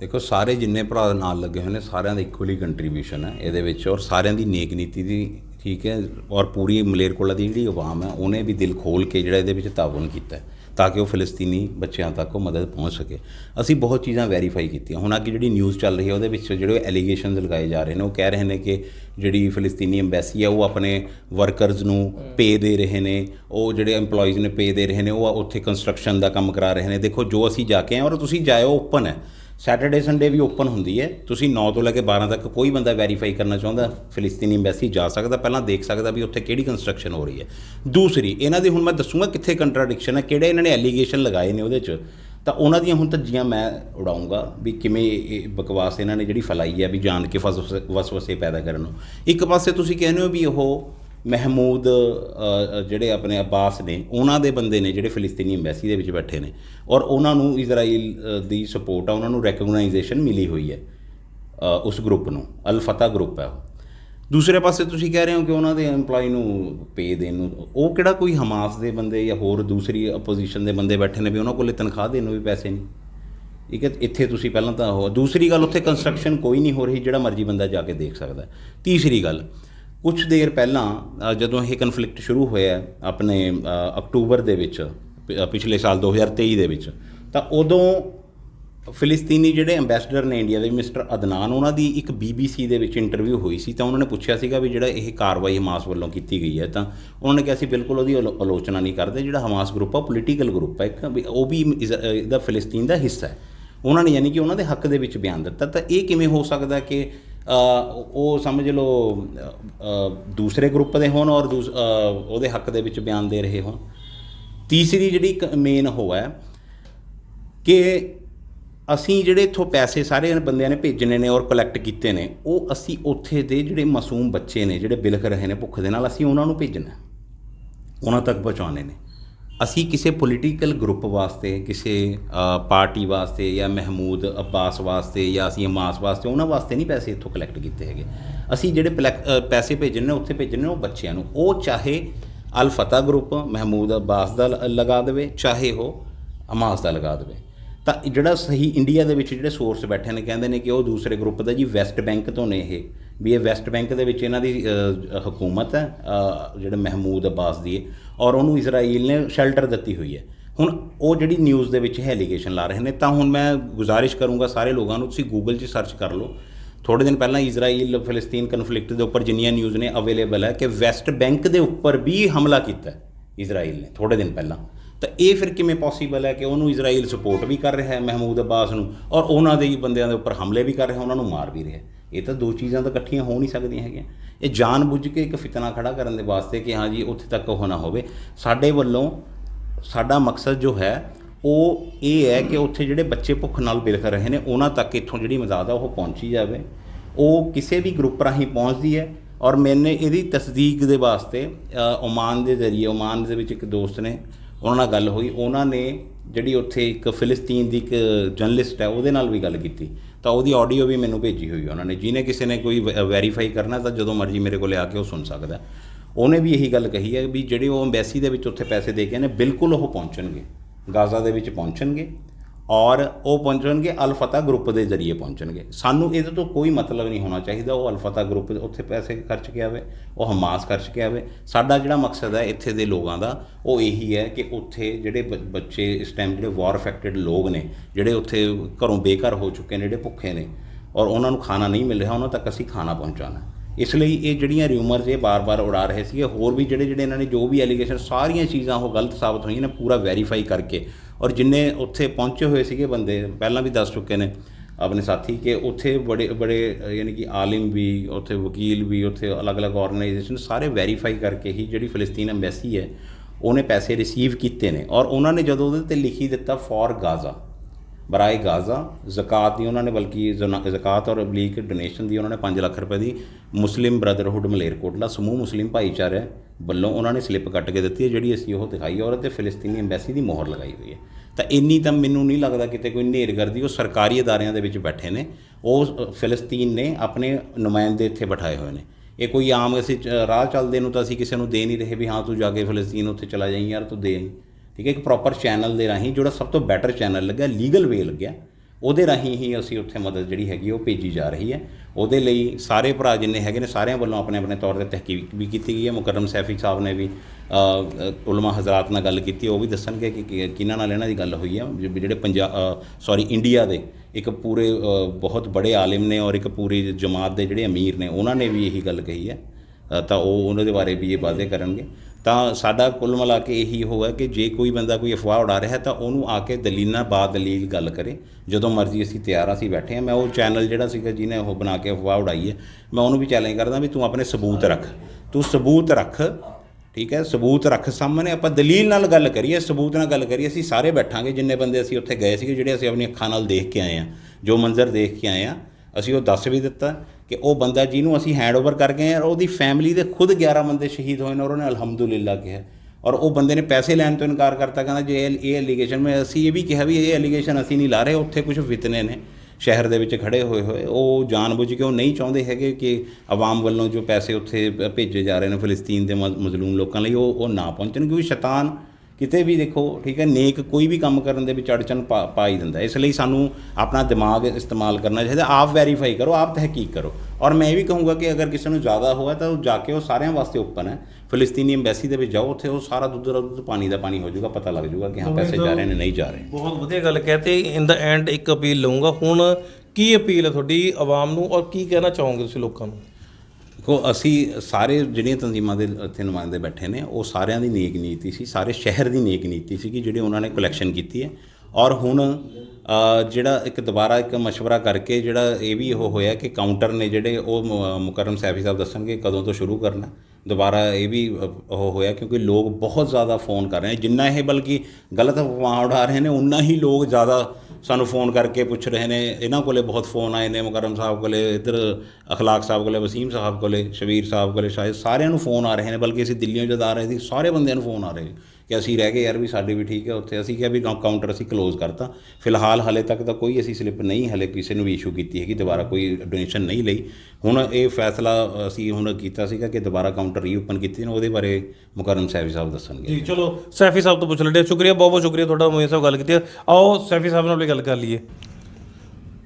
ਦੇਖੋ, ਸਾਰੇ ਜਿੰਨੇ ਭਰਾ ਨਾਲ ਲੱਗੇ ਹੋਏ ਨੇ, ਸਾਰਿਆਂ ਦਾ ਇਕੁਅਲੀ ਕੰਟਰੀਬਿਊਸ਼ਨ ਹੈ ਇਹਦੇ ਵਿੱਚ। ਔਰ ਸਾਰਿਆਂ ਦੀ ਨੇਕ ਨੀਤੀ ਦੀ, ਠੀਕ ਹੈ, ਔਰ ਪੂਰੀ ਮਲੇਰਕੋਲਾ ਦੀ ਜਿਹੜੀ ਆਵਾਮ ਹੈ, ਉਹਨੇ ਵੀ ਦਿਲ ਖੋਲ ਕੇ ਜਿਹੜਾ ਇਹਦੇ ਵਿੱਚ ਤਾਵਨ ਕੀਤਾ ਤਾਂ ਕਿ ਉਹ ਫਿਲਸਤੀਨੀ ਬੱਚਿਆਂ ਤੱਕ ਉਹ ਮਦਦ ਪਹੁੰਚ ਸਕੇ। ਅਸੀਂ ਬਹੁਤ ਚੀਜ਼ਾਂ ਵੈਰੀਫਾਈ ਕੀਤੀਆਂ। ਹੁਣ ਅੱਗੇ ਜਿਹੜੀ ਨਿਊਜ਼ ਚੱਲ ਰਹੀ ਹੈ, ਉਹਦੇ ਵਿੱਚ ਜਿਹੜੇ ਐਲੀਗੇਸ਼ਨਸ ਲਗਾਏ ਜਾ ਰਹੇ ਨੇ, ਉਹ ਕਹਿ ਰਹੇ ਨੇ ਕਿ ਜਿਹੜੀ ਫਿਲਸਤੀਨੀ ਐਮਬੈਸੀ ਹੈ ਉਹ ਆਪਣੇ ਵਰਕਰਸ ਨੂੰ ਪੇ ਦੇ ਰਹੇ ਨੇ, ਉਹ ਜਿਹੜੇ EMPLOYEES ਨੇ ਪੇ ਦੇ ਰਹੇ ਨੇ, ਉਹ ਉੱਥੇ ਕੰਸਟਰਕਸ਼ਨ ਦਾ ਕੰਮ ਕਰਾ ਰਹੇ ਨੇ। ਦੇਖੋ, ਜੋ ਅਸੀਂ ਜਾ ਕੇ ਆਏ ਔਰ ਤੁਸੀਂ ਜਾਇਓ ਓਪਨ ਹੈ ਸੈਟਰਡੇ ਸੰਡੇ ਵੀ ਓਪਨ ਹੁੰਦੀ ਹੈ। ਤੁਸੀਂ 9 ਤੋਂ ਲੈ ਕੇ 12 ਤੱਕ ਕੋਈ ਬੰਦਾ ਵੈਰੀਫਾਈ ਕਰਨਾ ਚਾਹੁੰਦਾ, ਫਿਲਸਤੀਨੀ ਐਮਬੈਸੀ ਜਾ ਸਕਦਾ, ਪਹਿਲਾਂ ਦੇਖ ਸਕਦਾ ਵੀ ਉੱਥੇ ਕਿਹੜੀ ਕੰਸਟਰਕਸ਼ਨ ਹੋ ਰਹੀ ਹੈ। ਦੂਸਰੀ, ਇਹਨਾਂ ਦੀ ਹੁਣ ਮੈਂ ਦੱਸੂਗਾ ਕਿੱਥੇ ਕੰਟਰਾਡਿਕਸ਼ਨ ਹੈ, ਕਿਹੜੇ ਇਹਨਾਂ ਨੇ ਐਲੀਗੇਸ਼ਨ ਲਗਾਏ ਨੇ ਉਹਦੇ 'ਚ। ਤਾਂ ਉਹਨਾਂ ਦੀਆਂ ਹੁਣ ਧੱਜੀਆਂ ਮੈਂ ਉਡਾਊਂਗਾ ਵੀ ਕਿਵੇਂ ਇਹ ਬਕਵਾਸ ਇਹਨਾਂ ਨੇ ਜਿਹੜੀ ਫੈਲਾਈ ਹੈ, ਵੀ ਜਾਣ ਕੇ ਫਸ ਵਸਵਸੇ ਪੈਦਾ ਕਰਨ ਨੂੰ। ਇੱਕ ਪਾਸੇ ਤੁਸੀਂ ਕਹਿੰਦੇ ਹੋ ਵੀ ਉਹ ਮਹਿਮੂਦ ਜਿਹੜੇ ਆਪਣੇ ਅਬਾਸ ਨੇ, ਉਹਨਾਂ ਦੇ ਬੰਦੇ ਨੇ ਜਿਹੜੇ ਫਿਲਿਸਤੀਨੀ ਐਮਬੈਸੀ ਦੇ ਵਿੱਚ ਬੈਠੇ ਨੇ। ਔਰ ਉਹਨਾਂ ਨੂੰ ਇਜ਼ਰਾਈਲ ਦੀ ਸਪੋਰਟ ਆ, ਉਹਨਾਂ ਨੂੰ ਰੈਕਗਨਾਈਜੇਸ਼ਨ ਮਿਲੀ ਹੋਈ ਹੈ ਉਸ ਗਰੁੱਪ ਨੂੰ। ਅਲ ਫਤਾ ਗਰੁੱਪ ਹੈ ਉਹ। ਦੂਸਰੇ ਪਾਸੇ ਤੁਸੀਂ ਕਹਿ ਰਹੇ ਹੋ ਕਿ ਉਹਨਾਂ ਦੇ EMPLOYE ਨੂੰ ਪੇ ਦੇਣ ਨੂੰ, ਉਹ ਕਿਹੜਾ ਕੋਈ ਹਮਾਸ ਦੇ ਬੰਦੇ ਜਾਂ ਹੋਰ ਦੂਸਰੀ ਆਪੋਜੀਸ਼ਨ ਦੇ ਬੰਦੇ ਬੈਠੇ ਨੇ ਵੀ ਉਹਨਾਂ ਕੋਲੇ ਤਨਖਾਹ ਦੇਣ ਨੂੰ ਵੀ ਪੈਸੇ ਨਹੀਂ? ਠੀਕ ਹੈ, ਇੱਥੇ ਤੁਸੀਂ ਪਹਿਲਾਂ ਤਾਂ ਉਹ ਦੂਸਰੀ ਗੱਲ, ਉੱਥੇ ਕੰਸਟਰਕਸ਼ਨ ਕੋਈ ਨਹੀਂ ਹੋ ਰਹੀ, ਜਿਹੜਾ ਮਰਜ਼ੀ ਬੰਦਾ ਜਾ ਕੇ ਦੇਖ ਸਕਦਾ। ਤੀਸਰੀ ਗੱਲ ਕੁਝ ਦੇਰ ਪਹਿਲਾਂ ਜਦੋਂ ਇਹ ਕਨਫਲਿਕਟ ਸ਼ੁਰੂ ਹੋਇਆ ਆਪਣੇ ਅਕਤੂਬਰ ਦੇ ਵਿੱਚ ਪ- ਅ, ਪਿਛਲੇ ਸਾਲ 2023 ਦੇ ਵਿੱਚ ਤਾਂ ਉਦੋਂ ਫਿਲਿਸਤੀਨੀ ਜਿਹੜੇ ਐਮਬੈਸਡਰ ਨੇ ਇੰਡੀਆ ਦੇ ਮਿਸਟਰ ਅਦਨਾਨ ਉਹਨਾਂ ਦੀ ਇੱਕ BBC ਦੇ ਵਿੱਚ ਇੰਟਰਵਿਊ ਹੋਈ ਸੀ ਤਾਂ ਉਹਨਾਂ ਨੇ ਪੁੱਛਿਆ ਸੀਗਾ ਵੀ ਜਿਹੜਾ ਇਹ ਕਾਰਵਾਈ ਹਮਾਸ ਵੱਲੋਂ ਕੀਤੀ ਗਈ ਹੈ ਤਾਂ ਉਹਨਾਂ ਨੇ ਕਿਹਾ ਸੀ ਬਿਲਕੁਲ ਉਹਦੀ ਆਲੋ- ਆਲੋਚਨਾ ਨਹੀਂ ਕਰਦੇ ਜਿਹੜਾ ਹਮਾਸ ਗਰੁੱਪ ਆ ਪੋਲੀਟੀਕਲ ਗਰੁੱਪ ਹੈ ਇੱਕ ਵੀ ਉਹ ਵੀ ਇਸ- ਇਹਦਾ ਫਿਲਿਸਤੀਨ ਦਾ ਹਿੱਸਾ ਹੈ। ਉਹਨਾਂ ਨੇ ਯਾਨੀ ਕਿ ਉਹਨਾਂ ਦੇ ਹੱਕ ਦੇ ਵਿੱਚ ਬਿਆਨ ਦਿੱਤਾ ਤਾਂ ਇਹ ਕਿਵੇਂ ਹੋ ਸਕਦਾ ਕਿ ਉਹ ਸਮਝ ਲਓ ਦੂਸਰੇ ਗਰੁੱਪ ਦੇ ਹੋਣ ਔਰ ਦੂਸ- ਉਹਦੇ ਹੱਕ ਦੇ ਵਿੱਚ ਬਿਆਨ ਦੇ ਰਹੇ ਹੋਣ। ਤੀਸਰੀ ਜਿਹੜੀ ਮੇਨ ਹੋ ਹੈ ਕਿ ਅਸੀਂ ਜਿਹੜੇ ਇੱਥੋਂ ਪੈਸੇ ਸਾਰੇ ਬੰਦਿਆਂ ਨੇ ਭੇਜਣੇ ਨੇ ਔਰ ਕਲੈਕਟ ਕੀਤੇ ਨੇ, ਉਹ ਅਸੀਂ ਉੱਥੇ ਦੇ ਜਿਹੜੇ ਮਾਸੂਮ ਬੱਚੇ ਨੇ, ਜਿਹੜੇ ਬਿਲਖ ਰਹੇ ਨੇ ਭੁੱਖ ਦੇ ਨਾਲ ਅਸੀਂ ਉਹਨਾਂ ਨੂੰ ਭੇਜਣਾ। ਉਹਨਾਂ ਤੱਕ ਪਹੁੰਚਾਉਣੇ ਨੇ। ਅਸੀਂ ਕਿਸੇ ਪੋਲੀਟੀਕਲ ਗਰੁੱਪ ਵਾਸਤੇ, ਕਿਸੇ ਪਾਰਟੀ ਵਾਸਤੇ ਜਾਂ ਮਹਿਮੂਦ ਅਬਾਸ ਵਾਸਤੇ ਜਾਂ ਅਸੀਂ ਅਮਾਸ ਵਾਸਤੇ, ਉਹਨਾਂ ਵਾਸਤੇ ਨਹੀਂ ਪੈਸੇ ਇੱਥੋਂ ਕਲੈਕਟ ਕੀਤੇ ਹੈਗੇ। ਅਸੀਂ ਜਿਹੜੇ ਪੈਸੇ ਭੇਜਣੇ ਨੇ, ਉੱਥੇ ਭੇਜਣੇ ਨੇ ਉਹ ਬੱਚਿਆਂ ਨੂੰ। ਉਹ ਚਾਹੇ Al Fatah group Mahmoud Abbas ਦਾ ਲਗਾ ਦੇਵੇ, ਚਾਹੇ ਉਹ ਅਮਾਸ ਦਾ ਲਗਾ ਦੇਵੇ। ਤਾਂ ਜਿਹੜਾ ਸਹੀ ਇੰਡੀਆ ਦੇ ਵਿੱਚ ਜਿਹੜੇ ਸੋਰਸ ਬੈਠੇ ਨੇ, ਕਹਿੰਦੇ ਨੇ ਕਿ ਉਹ ਦੂਸਰੇ ਗਰੁੱਪ ਦਾ ਜੀ ਵੈਸਟ ਬੈਂਕ ਤੋਂ ਨੇ ਇਹ। ਵੀ ਇਹ ਵੈਸਟ ਬੈਂਕ ਦੇ ਵਿੱਚ ਇਹਨਾਂ ਦੀ ਹਕੂਮਤ ਹੈ ਜਿਹੜੇ ਮਹਿਮੂਦ ਅਬਾਸ ਦੀ ਔਰ ਉਹਨੂੰ ਇਜ਼ਰਾਈਲ ਨੇ ਸ਼ੈਲਟਰ ਦਿੱਤੀ ਹੋਈ ਹੈ। ਹੁਣ ਉਹ ਜਿਹੜੀ ਨਿਊਜ਼ ਦੇ ਵਿੱਚ ਹੈ ਐਲੀਗੇਸ਼ਨ ਲਾ ਰਹੇ ਨੇ, ਤਾਂ ਹੁਣ ਮੈਂ ਗੁਜ਼ਾਰਿਸ਼ ਕਰੂੰਗਾ ਸਾਰੇ ਲੋਕਾਂ ਨੂੰ, ਤੁਸੀਂ ਗੂਗਲ 'ਚ ਸਰਚ ਕਰ ਲਓ। ਥੋੜੇ ਦਿਨ ਪਹਿਲਾਂ ਇਜ਼ਰਾਈਲ ਫਲਸਤੀਨ ਕਨਫਲਿਕਟ ਦੇ ਉੱਪਰ ਜਿੰਨੀਆਂ ਨਿਊਜ਼ ਨੇ ਅਵੇਲੇਬਲ ਹੈ ਕਿ ਵੈਸਟ ਬੈਂਕ ਦੇ ਉੱਪਰ ਵੀ ਹਮਲਾ ਕੀਤਾ ਇਜ਼ਰਾਈਲ ਨੇ ਥੋੜੇ ਦਿਨ ਪਹਿਲਾਂ। ਤਾਂ ਇਹ ਫਿਰ ਕਿਵੇਂ ਪੋਸੀਬਲ ਹੈ ਕਿ ਉਹਨੂੰ ਇਜ਼ਰਾਈਲ ਸਪੋਰਟ ਵੀ ਕਰ ਰਿਹਾ ਹੈ ਮਹਿਮੂਦ ਅਬਾਸ ਨੂੰ, ਔਰ ਉਹਨਾਂ ਦੇ ਹੀ ਬੰਦਿਆਂ ਦੇ ਉੱਪਰ ਹਮਲੇ ਵੀ ਕਰ ਰਿਹਾ, ਉਹਨਾਂ ਨੂੰ ਮਾਰ ਵੀ ਰਿਹਾ ਇਹ ਤਾਂ ਦੋ ਚੀਜ਼ਾਂ ਤਾਂ ਇਕੱਠੀਆਂ ਹੋ ਨਹੀਂ ਸਕਦੀਆਂ ਹੈਗੀਆਂ। ਇਹ ਜਾਣਬੁੱਝ ਕੇ ਇੱਕ ਫਿਤਨਾ ਖੜਾ ਕਰਨ ਦੇ ਵਾਸਤੇ ਕਿ ਹਾਂ ਜੀ, ਉੱਥੇ ਤੱਕ ਉਹ ਨਾ ਹੋਵੇ। ਸਾਡੇ ਵੱਲੋਂ ਸਾਡਾ ਮਕਸਦ ਜੋ ਹੈ, ਉਹ ਇਹ ਹੈ ਕਿ ਉੱਥੇ ਜਿਹੜੇ ਬੱਚੇ ਭੁੱਖ ਨਾਲ ਬਿਲਖ ਰਹੇ ਨੇ, ਉਹਨਾਂ ਤੱਕ ਇੱਥੋਂ ਜਿਹੜੀ ਮਦਦ ਆ ਉਹ ਪਹੁੰਚੀ ਜਾਵੇ। ਉਹ ਕਿਸੇ ਵੀ ਗਰੁੱਪ ਰਾਹੀਂ ਪਹੁੰਚਦੀ ਹੈ ਔਰ ਮੈਨੇ ਇਹਦੀ ਤਸਦੀਕ ਦੇ ਵਾਸਤੇ ਓਮਾਨ ਦੇ ਜ਼ਰੀਏ, ਓਮਾਨ ਦੇ ਵਿੱਚ ਇੱਕ ਦੋਸਤ ਨੇ, ਉਹਨਾਂ ਨਾਲ ਗੱਲ ਹੋਈ। ਉਹਨਾਂ ਨੇ ਜਿਹੜੀ ਉੱਥੇ ਇੱਕ ਫਿਲਸਤੀਨ ਦੀ ਇੱਕ ਜਰਨਲਿਸਟ ਹੈ, ਉਹਦੇ ਨਾਲ ਵੀ ਗੱਲ ਕੀਤੀ। ਤਾਂ ਉਹਦੀ ਆਡੀਓ ਵੀ ਮੈਨੂੰ ਭੇਜੀ ਹੋਈ ਉਹਨਾਂ ਨੇ। ਜਿਹਨੇ ਕਿਸੇ ਨੇ ਕੋਈ ਵੈਰੀਫਾਈ ਕਰਨਾ ਤਾਂ ਜਦੋਂ ਮਰਜ਼ੀ ਮੇਰੇ ਕੋਲੇ ਆ ਕੇ ਉਹ ਸੁਣ ਸਕਦਾ। ਉਹਨੇ ਵੀ ਇਹੀ ਗੱਲ ਕਹੀ ਹੈ ਵੀ ਜਿਹੜੇ ਉਹ ਐਮਬੈਸੀ ਦੇ ਵਿੱਚ ਉੱਥੇ ਪੈਸੇ ਦੇ ਕੇ ਨੇ, ਬਿਲਕੁਲ ਉਹ ਪਹੁੰਚਣਗੇ। ਗਾਜ਼ਾ ਦੇ ਵਿੱਚ ਪਹੁੰਚਣਗੇ। ਔਰ ਉਹ ਪਹੁੰਚਣਗੇ ਅਲਫਤ ਗਰੁੱਪ ਦੇ ਜ਼ਰੀਏ ਪਹੁੰਚਣਗੇ। ਸਾਨੂੰ ਇਹਦੇ ਤੋਂ ਕੋਈ ਮਤਲਬ ਨਹੀਂ ਹੋਣਾ ਚਾਹੀਦਾ, ਉਹ ਅਲਫਤਾ ਗਰੁੱਪ ਉੱਥੇ ਪੈਸੇ ਖਰਚ ਕੇ ਆਵੇ, ਉਹ ਹਮਾਸ ਖਰਚ ਕੇ ਆਵੇ। ਸਾਡਾ ਜਿਹੜਾ ਮਕਸਦ ਹੈ ਇੱਥੇ ਦੇ ਲੋਕਾਂ ਦਾ, ਉਹ ਇਹੀ ਹੈ ਕਿ ਉੱਥੇ ਜਿਹੜੇ ਬ- ਬੱਚੇ ਇਸ ਟਾਈਮ ਜਿਹੜੇ ਵਾਰ ਅਫੈਕਟਡ ਲੋਕ ਨੇ, ਜਿਹੜੇ ਉੱਥੇ ਘਰੋਂ ਬੇਘਰ ਹੋ ਚੁੱਕੇ ਨੇ, ਜਿਹੜੇ ਭੁੱਖੇ ਨੇ, ਔਰ ਉਹਨਾਂ ਨੂੰ ਖਾਣਾ ਨਹੀਂ ਮਿਲ ਰਿਹਾ, ਉਹਨਾਂ ਤੱਕ ਅਸੀਂ ਖਾਣਾ ਪਹੁੰਚਾਉਣਾ। ਇਸ ਲਈ ਇਹ ਜਿਹੜੀਆਂ ਰਿਊਮਰਸ ਇਹ ਬਾਰ-ਬਾਰ ਉਡਾ ਰਹੇ ਸੀਗੇ, ਹੋਰ ਵੀ ਜਿਹੜੇ ਜਿਹੜੇ ਇਹਨਾਂ ਨੇ ਜੋ ਵੀ ਐਲੀਗੇਸ਼ਨ ਸਾਰੀਆਂ ਚੀਜ਼ਾਂ ਉਹ ਗਲਤ ਸਾਬਤ ਹੋਈਆਂ ਨੇ, ਪੂਰਾ ਵੈਰੀਫਾਈ ਕਰਕੇ ਔਰ ਜਿੰਨੇ ਉੱਥੇ ਪਹੁੰਚੇ ਹੋਏ ਸੀਗੇ ਬੰਦੇ, ਪਹਿਲਾਂ ਵੀ ਦੱਸ ਚੁੱਕੇ ਨੇ ਆਪਣੇ ਸਾਥੀ ਕਿ ਉੱਥੇ ਬੜੇ ਬੜੇ, ਯਾਨੀ ਕਿ ਆਲਿਮ ਵੀ, ਉੱਥੇ ਵਕੀਲ ਵੀ, ਉੱਥੇ ਅਲੱਗ-ਅਲੱਗ ਆਰਗੇਨਾਈਜੇਸ਼ਨ ਸਾਰੇ ਵੈਰੀਫਾਈ ਕਰਕੇ ਹੀ ਜਿਹੜੀ ਫਿਲਿਸਤੀਨ ਐਮਬੈਸੀ ਹੈ, ਉਹਨੇ ਪੈਸੇ ਰਿਸੀਵ ਕੀਤੇ ਨੇ। ਔਰ ਉਹਨਾਂ ਨੇ ਜਦੋਂ ਉਹਦੇ ਤੇ ਲਿਖੀ ਦਿੱਤਾ ਫॉर ਗਾਜ਼ਾ ਬਰਾਏ ਗਾਜ਼ਾ, ਜ਼ਕਾਤ ਦੀ ਉਹਨਾਂ ਨੇ ਬਲਕਿ ਜ਼ਨਾ- ਜ਼ਕਾਤ ਔਰ ਅਬਲੀਕ ਡੋਨੇਸ਼ਨ ਦੀ ਉਹਨਾਂ ਨੇ 5 ਲੱਖ ਰੁਪਏ ਦੀ ਮੁਸਲਿਮ ਬ੍ਰਦਰਹੁੱਡ ਮਲੇਰਕੋਟਲਾ ਸਮੂਹ ਮੁਸਲਿਮ ਭਾਈਚਾਰੇ ਵੱਲੋਂ ਉਹਨਾਂ ਨੇ ਸਲਿੱਪ ਕੱਟ ਕੇ ਦਿੱਤੀ ਹੈ, ਜਿਹੜੀ ਅਸੀਂ ਉਹ ਦਿਖਾਈ ਔਰ ਤੇ ਫਿਲਿਸਤੀਨੀ ਐਮਬੈਸੀ ਦੀ ਮੋਹਰ ਲਗਾਈ ਹੋਈ ਹੈ। ਤਾਂ ਇੰਨੀ ਤਾਂ ਮੈਨੂੰ ਨਹੀਂ ਲੱਗਦਾ ਕਿਤੇ ਕੋਈ ਨੇਰਗਰਦੀ ਉਹ ਸਰਕਾਰੀ ਅਦਾਰਿਆਂ ਦੇ ਵਿੱਚ ਬੈਠੇ ਨੇ, ਉਹ ਫਿਲਸਤੀਨ ਨੇ ਆਪਣੇ ਨੁਮਾਇੰਦੇ ਇੱਥੇ ਬਿਠਾਏ ਹੋਏ ਨੇ। ਇਹ ਕੋਈ ਆਮ ਅਸੀਂ ਚ- ਰਾਹ ਚੱਲਦੇ ਨੂੰ ਤਾਂ ਅਸੀਂ ਕਿਸੇ ਨੂੰ ਦੇ ਨਹੀਂ ਰਹੇ ਵੀ ਹਾਂ, ਤੂੰ ਜਾ ਕੇ ਫਿਲਿਸਤੀਨ ਉੱਥੇ ਚਲਾ ਜਾਈਂ, ਯਾਰ ਤੂੰ ਦੇ। ਨਹੀਂ ਠੀਕ ਹੈ, ਇੱਕ ਪ੍ਰੋਪਰ ਚੈਨਲ ਦੇ ਰਾਹੀਂ ਜਿਹੜਾ ਸਭ ਤੋਂ ਬੈਟਰ ਚੈਨਲ ਲੱਗਿਆ ਲੀਗਲ ਵੇ ਲੱਗਿਆ, ਉਹਦੇ ਰਾਹੀਂ ਹੀ ਅਸੀਂ ਉੱਥੇ ਮਦਦ ਜਿਹੜੀ ਹੈਗੀ ਉਹ ਭੇਜੀ ਜਾ ਰਹੀ ਹੈ। ਉਹਦੇ ਲਈ ਸਾਰੇ ਭਰਾ ਜਿੰਨੇ ਹੈਗੇ ਨੇ, ਸਾਰਿਆਂ ਵੱਲੋਂ ਆਪਣੇ ਆਪਣੇ ਤੌਰ ਤੇ ਤਹਿਕੀਕ ਵੀ ਕੀਤੀ ਗਈ ਹੈ। ਮੁਕਰਮ ਸੈਫੀ ਸਾਹਿਬ ਨੇ ਵੀ ਉਲਮਾ ਹਜ਼ਰਤ ਨਾਲ ਗੱਲ ਕੀਤੀ, ਉਹ ਵੀ ਦੱਸਣਗੇ ਕਿ ਕਿ- ਕਿਹਨਾਂ ਨਾਲ ਇਹਨਾਂ ਦੀ ਗੱਲ ਹੋਈ ਹੈ। ਜਿ- ਜਿਹੜੇ ਪੰਜਾਬ ਸੌਰੀ ਇੰਡੀਆ ਦੇ ਇੱਕ ਪੂਰੇ ਬਹੁਤ ਬੜੇ ਆਲਿਮ ਨੇ ਔਰ ਇੱਕ ਪੂਰੀ ਜਮਾਤ ਦੇ ਜਿਹੜੇ ਅਮੀਰ ਨੇ, ਉਹਨਾਂ ਨੇ ਵੀ ਇਹੀ ਗੱਲ ਕਹੀ ਹੈ। ਤਾਂ ਉਹ ਉਹਨਾਂ ਦੇ ਬਾਰੇ ਵੀ ਇਹ ਵਾਅਦੇ ਕਰਨਗੇ। ਤਾਂ ਸਾਡਾ ਕੁੱਲ ਮਿਲਾ ਕੇ ਇਹੀ ਹੋਇਆ ਕਿ ਜੇ ਕੋਈ ਬੰਦਾ ਕੋਈ ਅਫਵਾਹ ਉਡਾ ਰਿਹਾ ਤਾਂ ਉਹਨੂੰ ਆ ਕੇ ਦਲੀਲਾਂ ਬਾ ਦਲੀਲ ਗੱਲ ਕਰੇ। ਜਦੋਂ ਮਰਜ਼ੀ ਅਸੀਂ ਤਿਆਰ ਹਾਂ, ਅਸੀਂ ਬੈਠੇ ਹਾਂ ਮੈਂ ਉਹ ਚੈਨਲ ਜਿਹੜਾ ਸੀਗਾ ਜਿਹਨੇ ਉਹ ਬਣਾ ਕੇ ਅਫਵਾਹ ਉਡਾਈ ਹੈ ਮੈਂ ਉਹਨੂੰ ਵੀ ਚੈਲੰਜ ਕਰਦਾ ਵੀ ਤੂੰ ਆਪਣੇ ਸਬੂਤ ਰੱਖ। ਤੂੰ ਸਬੂਤ ਰੱਖ ਠੀਕ ਹੈ? ਸਬੂਤ ਰੱਖ। ਸਾਹਮਣੇ ਆਪਾਂ ਦਲੀਲ ਨਾਲ ਗੱਲ ਕਰੀਏ ਸਬੂਤ ਨਾਲ ਗੱਲ ਕਰੀਏ ਅਸੀਂ ਸਾਰੇ ਬੈਠਾਂਗੇ। ਜਿੰਨੇ ਬੰਦੇ ਅਸੀਂ ਉੱਥੇ ਗਏ ਸੀਗੇ ਜਿਹੜੇ ਅਸੀਂ ਆਪਣੀ ਅੱਖਾਂ ਨਾਲ ਦੇਖ ਕੇ ਆਏ ਆ ਜੋ ਮੰਜ਼ਰ ਦੇਖ ਕੇ ਆਏ ਆ ਅਸੀਂ ਉਹ ਦੱਸ ਵੀ ਦਿੱਤਾ। ਕਿ ਉਹ ਬੰਦਾ ਜਿਹਨੂੰ ਅਸੀਂ ਹੈਂਡਓਵਰ ਕਰ ਗਏ ਔਰ ਉਹਦੀ ਫੈਮਿਲੀ ਦੇ ਖੁਦ 11 ਬੰਦੇ ਸ਼ਹੀਦ ਹੋਏ ਨੇ ਔਰ ਉਹਨੇ ਅਲਹਮਦੁਲਿਲਾ ਕਿਹਾ। ਔਰ ਉਹ ਬੰਦੇ ਨੇ ਪੈਸੇ ਲੈਣ ਤੋਂ ਇਨਕਾਰ ਕਰਤਾ, ਕਹਿੰਦਾ ਜੇ ਇਹ ਇਹ ਐਲੀਗੇਸ਼ਨ ਮੈਂ ਅਸੀਂ ਇਹ ਵੀ ਕਿਹਾ ਵੀ ਇਹ ਐਲੀਗੇਸ਼ਨ ਅਸੀਂ ਨਹੀਂ ਲਾ ਰਹੇ, ਉੱਥੇ ਕੁਝ ਫਿਤਨੇ ਨੇ, ਸ਼ਹਿਰ ਦੇ ਵਿੱਚ ਖੜੇ ਹੋਏ ਹੋਏ। ਉਹ ਜਾਣਬੁੱਝ ਕੇ ਉਹ ਨਹੀਂ ਚਾਹੁੰਦੇ ਹੈਗੇ ਕਿ ਆਵਾਮ ਵੱਲੋਂ ਜੋ ਪੈਸੇ ਉੱਥੇ ਭੇਜੇ ਜਾ ਰਹੇ ਨੇ ਫਿਲਿਸਤੀਨ ਦੇ ਮਜ਼- ਮਜ਼ਲੂਮ ਲੋਕਾਂ ਲਈ, ਉਹ ਉਹ ਨਾ ਪਹੁੰਚਣ, ਕਿਉਂਕਿ ਸ਼ੈਤਾਨ ਕਿਤੇ ਵੀ ਦੇਖੋ ਠੀਕ ਹੈ ਨੇਕ ਕੋਈ ਵੀ ਕੰਮ ਕਰਨ ਦੇ ਵਿੱਚ ਅੜਚਨ ਪਾ ਹੀ ਦਿੰਦਾ ਇਸ ਲਈ ਸਾਨੂੰ ਆਪਣਾ ਦਿਮਾਗ ਇਸਤੇਮਾਲ ਕਰਨਾ ਚਾਹੀਦਾ ਆਪ ਵੈਰੀਫਾਈ ਕਰੋ ਆਪ ਤਹਿਕੀਕ ਕਰੋ। ਔਰ ਮੈਂ ਇਹ ਵੀ ਕਹੂੰਗਾ ਕਿ ਅਗਰ ਕਿਸੇ ਨੂੰ ਜ਼ਿਆਦਾ ਹੋਇਆ ਤਾਂ ਉਹ ਜਾ ਕੇ ਉਹ ਸਾਰਿਆਂ ਵਾਸਤੇ ਓਪਨ ਹੈ। ਫਿਲਿਸਤੀਨੀ ਐਮਬੈਸੀ ਦੇ ਵਿੱਚ ਜਾਓ ਉੱਥੇ ਉਹ ਸਾਰਾ ਦੁੱਧ ਦਾ ਦੁੱਧ ਪਾਣੀ ਦਾ ਪਾਣੀ ਹੋ ਜਾਊਗਾ ਪਤਾ ਲੱਗ ਜਾਊਗਾ ਕਿ ਹਾਂ ਪੈਸੇ ਜਾ ਰਹੇ ਨੇ ਨਹੀਂ ਜਾ ਰਹੇ। ਬਹੁਤ ਵਧੀਆ ਗੱਲ ਕਹਤੇ ਇਨ ਦਾ ਐਂਡ ਇੱਕ ਅਪੀਲ ਲਵਾਂਗਾ ਹੁਣ ਕੀ ਅਪੀਲ ਹੈ ਤੁਹਾਡੀ ਆਵਾਮ ਨੂੰ ਔਰ ਕੀ ਕਹਿਣਾ ਚਾਹੋਗੇ ਤੁਸੀਂ ਲੋਕਾਂ ਨੂੰ? ਦੇਖੋ, ਅਸੀਂ ਸਾਰੇ ਜਿਹੜੀਆਂ ਤਨਜ਼ੀਮਾਂ ਦੇ ਇੱਥੇ ਨੁਮਾਇੰਦੇ ਬੈਠੇ ਨੇ, ਉਹ ਸਾਰਿਆਂ ਦੀ ਨੇਕ ਨੀਤੀ ਸੀ, ਸਾਰੇ ਸ਼ਹਿਰ ਦੀ ਨੇਕ ਨੀਤੀ ਸੀ ਕਿ ਜਿਹੜੇ ਉਹਨਾਂ ਨੇ ਕਲੈਕਸ਼ਨ ਕੀਤੀ ਹੈ। ਔਰ ਹੁਣ ਜਿਹੜਾ ਇੱਕ ਦੁਬਾਰਾ ਇੱਕ ਮਸ਼ਵਰਾ ਕਰਕੇ ਜਿਹੜਾ ਇਹ ਵੀ ਉਹ ਹੋਇਆ ਕਿ ਕਾਊਂਟਰ ਨੇ ਜਿਹੜੇ ਉਹ ਮੁ- ਮੁਕਰਮ ਸੈਫੀ ਸਾਹਿਬ ਦੱਸਣਗੇ ਕਦੋਂ ਤੋਂ ਸ਼ੁਰੂ ਕਰਨਾ ਦੁਬਾਰਾ ਇਹ ਵੀ ਉਹ ਹੋਇਆ ਕਿਉਂਕਿ ਲੋਕ ਬਹੁਤ ਜ਼ਿਆਦਾ ਫੋਨ ਕਰ ਰਹੇ ਨੇ। ਜਿੰਨਾ ਇਹ ਬਲਕਿ ਗਲਤ ਅਫਵਾਹ ਉਡਾ ਰਹੇ ਨੇ ਉਨਾ ਹੀ ਲੋਕ ਜ਼ਿਆਦਾ ਸਾਨੂੰ ਫੋਨ ਕਰਕੇ ਪੁੱਛ ਰਹੇ ਨੇ, ਇਹਨਾਂ ਕੋਲੇ ਬਹੁਤ ਫੋਨ ਆਏ ਨੇ, ਮੁਕਰਮ ਸਾਹਿਬ ਕੋਲੇ, ਇੱਧਰ ਅਖਲਾਕ ਸਾਹਿਬ ਕੋਲੇ, ਵਸੀਮ ਸਾਹਿਬ ਕੋਲੇ, ਸ਼ਬੀਰ ਸਾਹਿਬ ਕੋਲੇ, ਸ਼ਾਇਦ ਸਾਰਿਆਂ ਨੂੰ ਫੋਨ ਆ ਰਹੇ ਨੇ, ਬਲਕਿ ਅਸੀਂ ਦਿੱਲੀੋਂ ਜਦ ਆ ਰਹੇ ਸੀ, ਸਾਰੇ ਬੰਦਿਆਂ ਨੂੰ ਫੋਨ ਆ ਰਹੇ। ਕਿ ਅਸੀਂ ਰਹਿ ਗਏ ਯਾਰ ਵੀ ਸਾਡੇ ਵੀ ਠੀਕ ਹੈ ਉੱਥੇ ਅਸੀਂ ਕਿਹਾ ਵੀ ਕਾਊਂਟਰ ਅਸੀਂ ਕਲੋਜ਼ ਕਰਤਾ। ਫਿਲਹਾਲ ਹਲੇ ਤੱਕ ਤਾਂ ਕੋਈ ਅਸੀਂ ਸਲਿੱਪ ਨਹੀਂ ਹਲੇ ਕਿਸੇ ਨੂੰ ਵੀ ਇਸ਼ੂ ਕੀਤੀ ਹੈਗੀ ਦੁਬਾਰਾ ਕੋਈ ਡੋਨੇਸ਼ਨ ਨਹੀਂ ਲਈ। ਹੁਣ ਇਹ ਫੈਸਲਾ ਅਸੀਂ ਹੁਣ ਕੀਤਾ ਸੀਗਾ ਕਿ ਦੁਬਾਰਾ ਕਾਊਂਟਰ ਰੀਓਪਨ ਕੀਤੀ ਨੇ ਉਹਦੇ ਬਾਰੇ ਮੁਕਰਮ ਸਾਹਿਬ ਸਾਹਿਬ ਦੱਸਣਗੇ। ਜੀ ਚਲੋ। ਸੈਫੀ ਸਾਹਿਬ ਤੋਂ ਪੁੱਛ ਲੈਂਦੇ। ਸ਼ੁਕਰੀਆ ਬਹੁਤ ਬਹੁਤ ਸ਼ੁਕਰੀਆ ਤੁਹਾਡਾ ਮੋਹਨ ਸਾਹਿਬ ਗੱਲ ਕੀਤੀ। ਆਓ ਸੈਫੀ ਸਾਹਿਬ ਨਾਲ ਵੀ ਗੱਲ ਕਰ ਲਈਏ।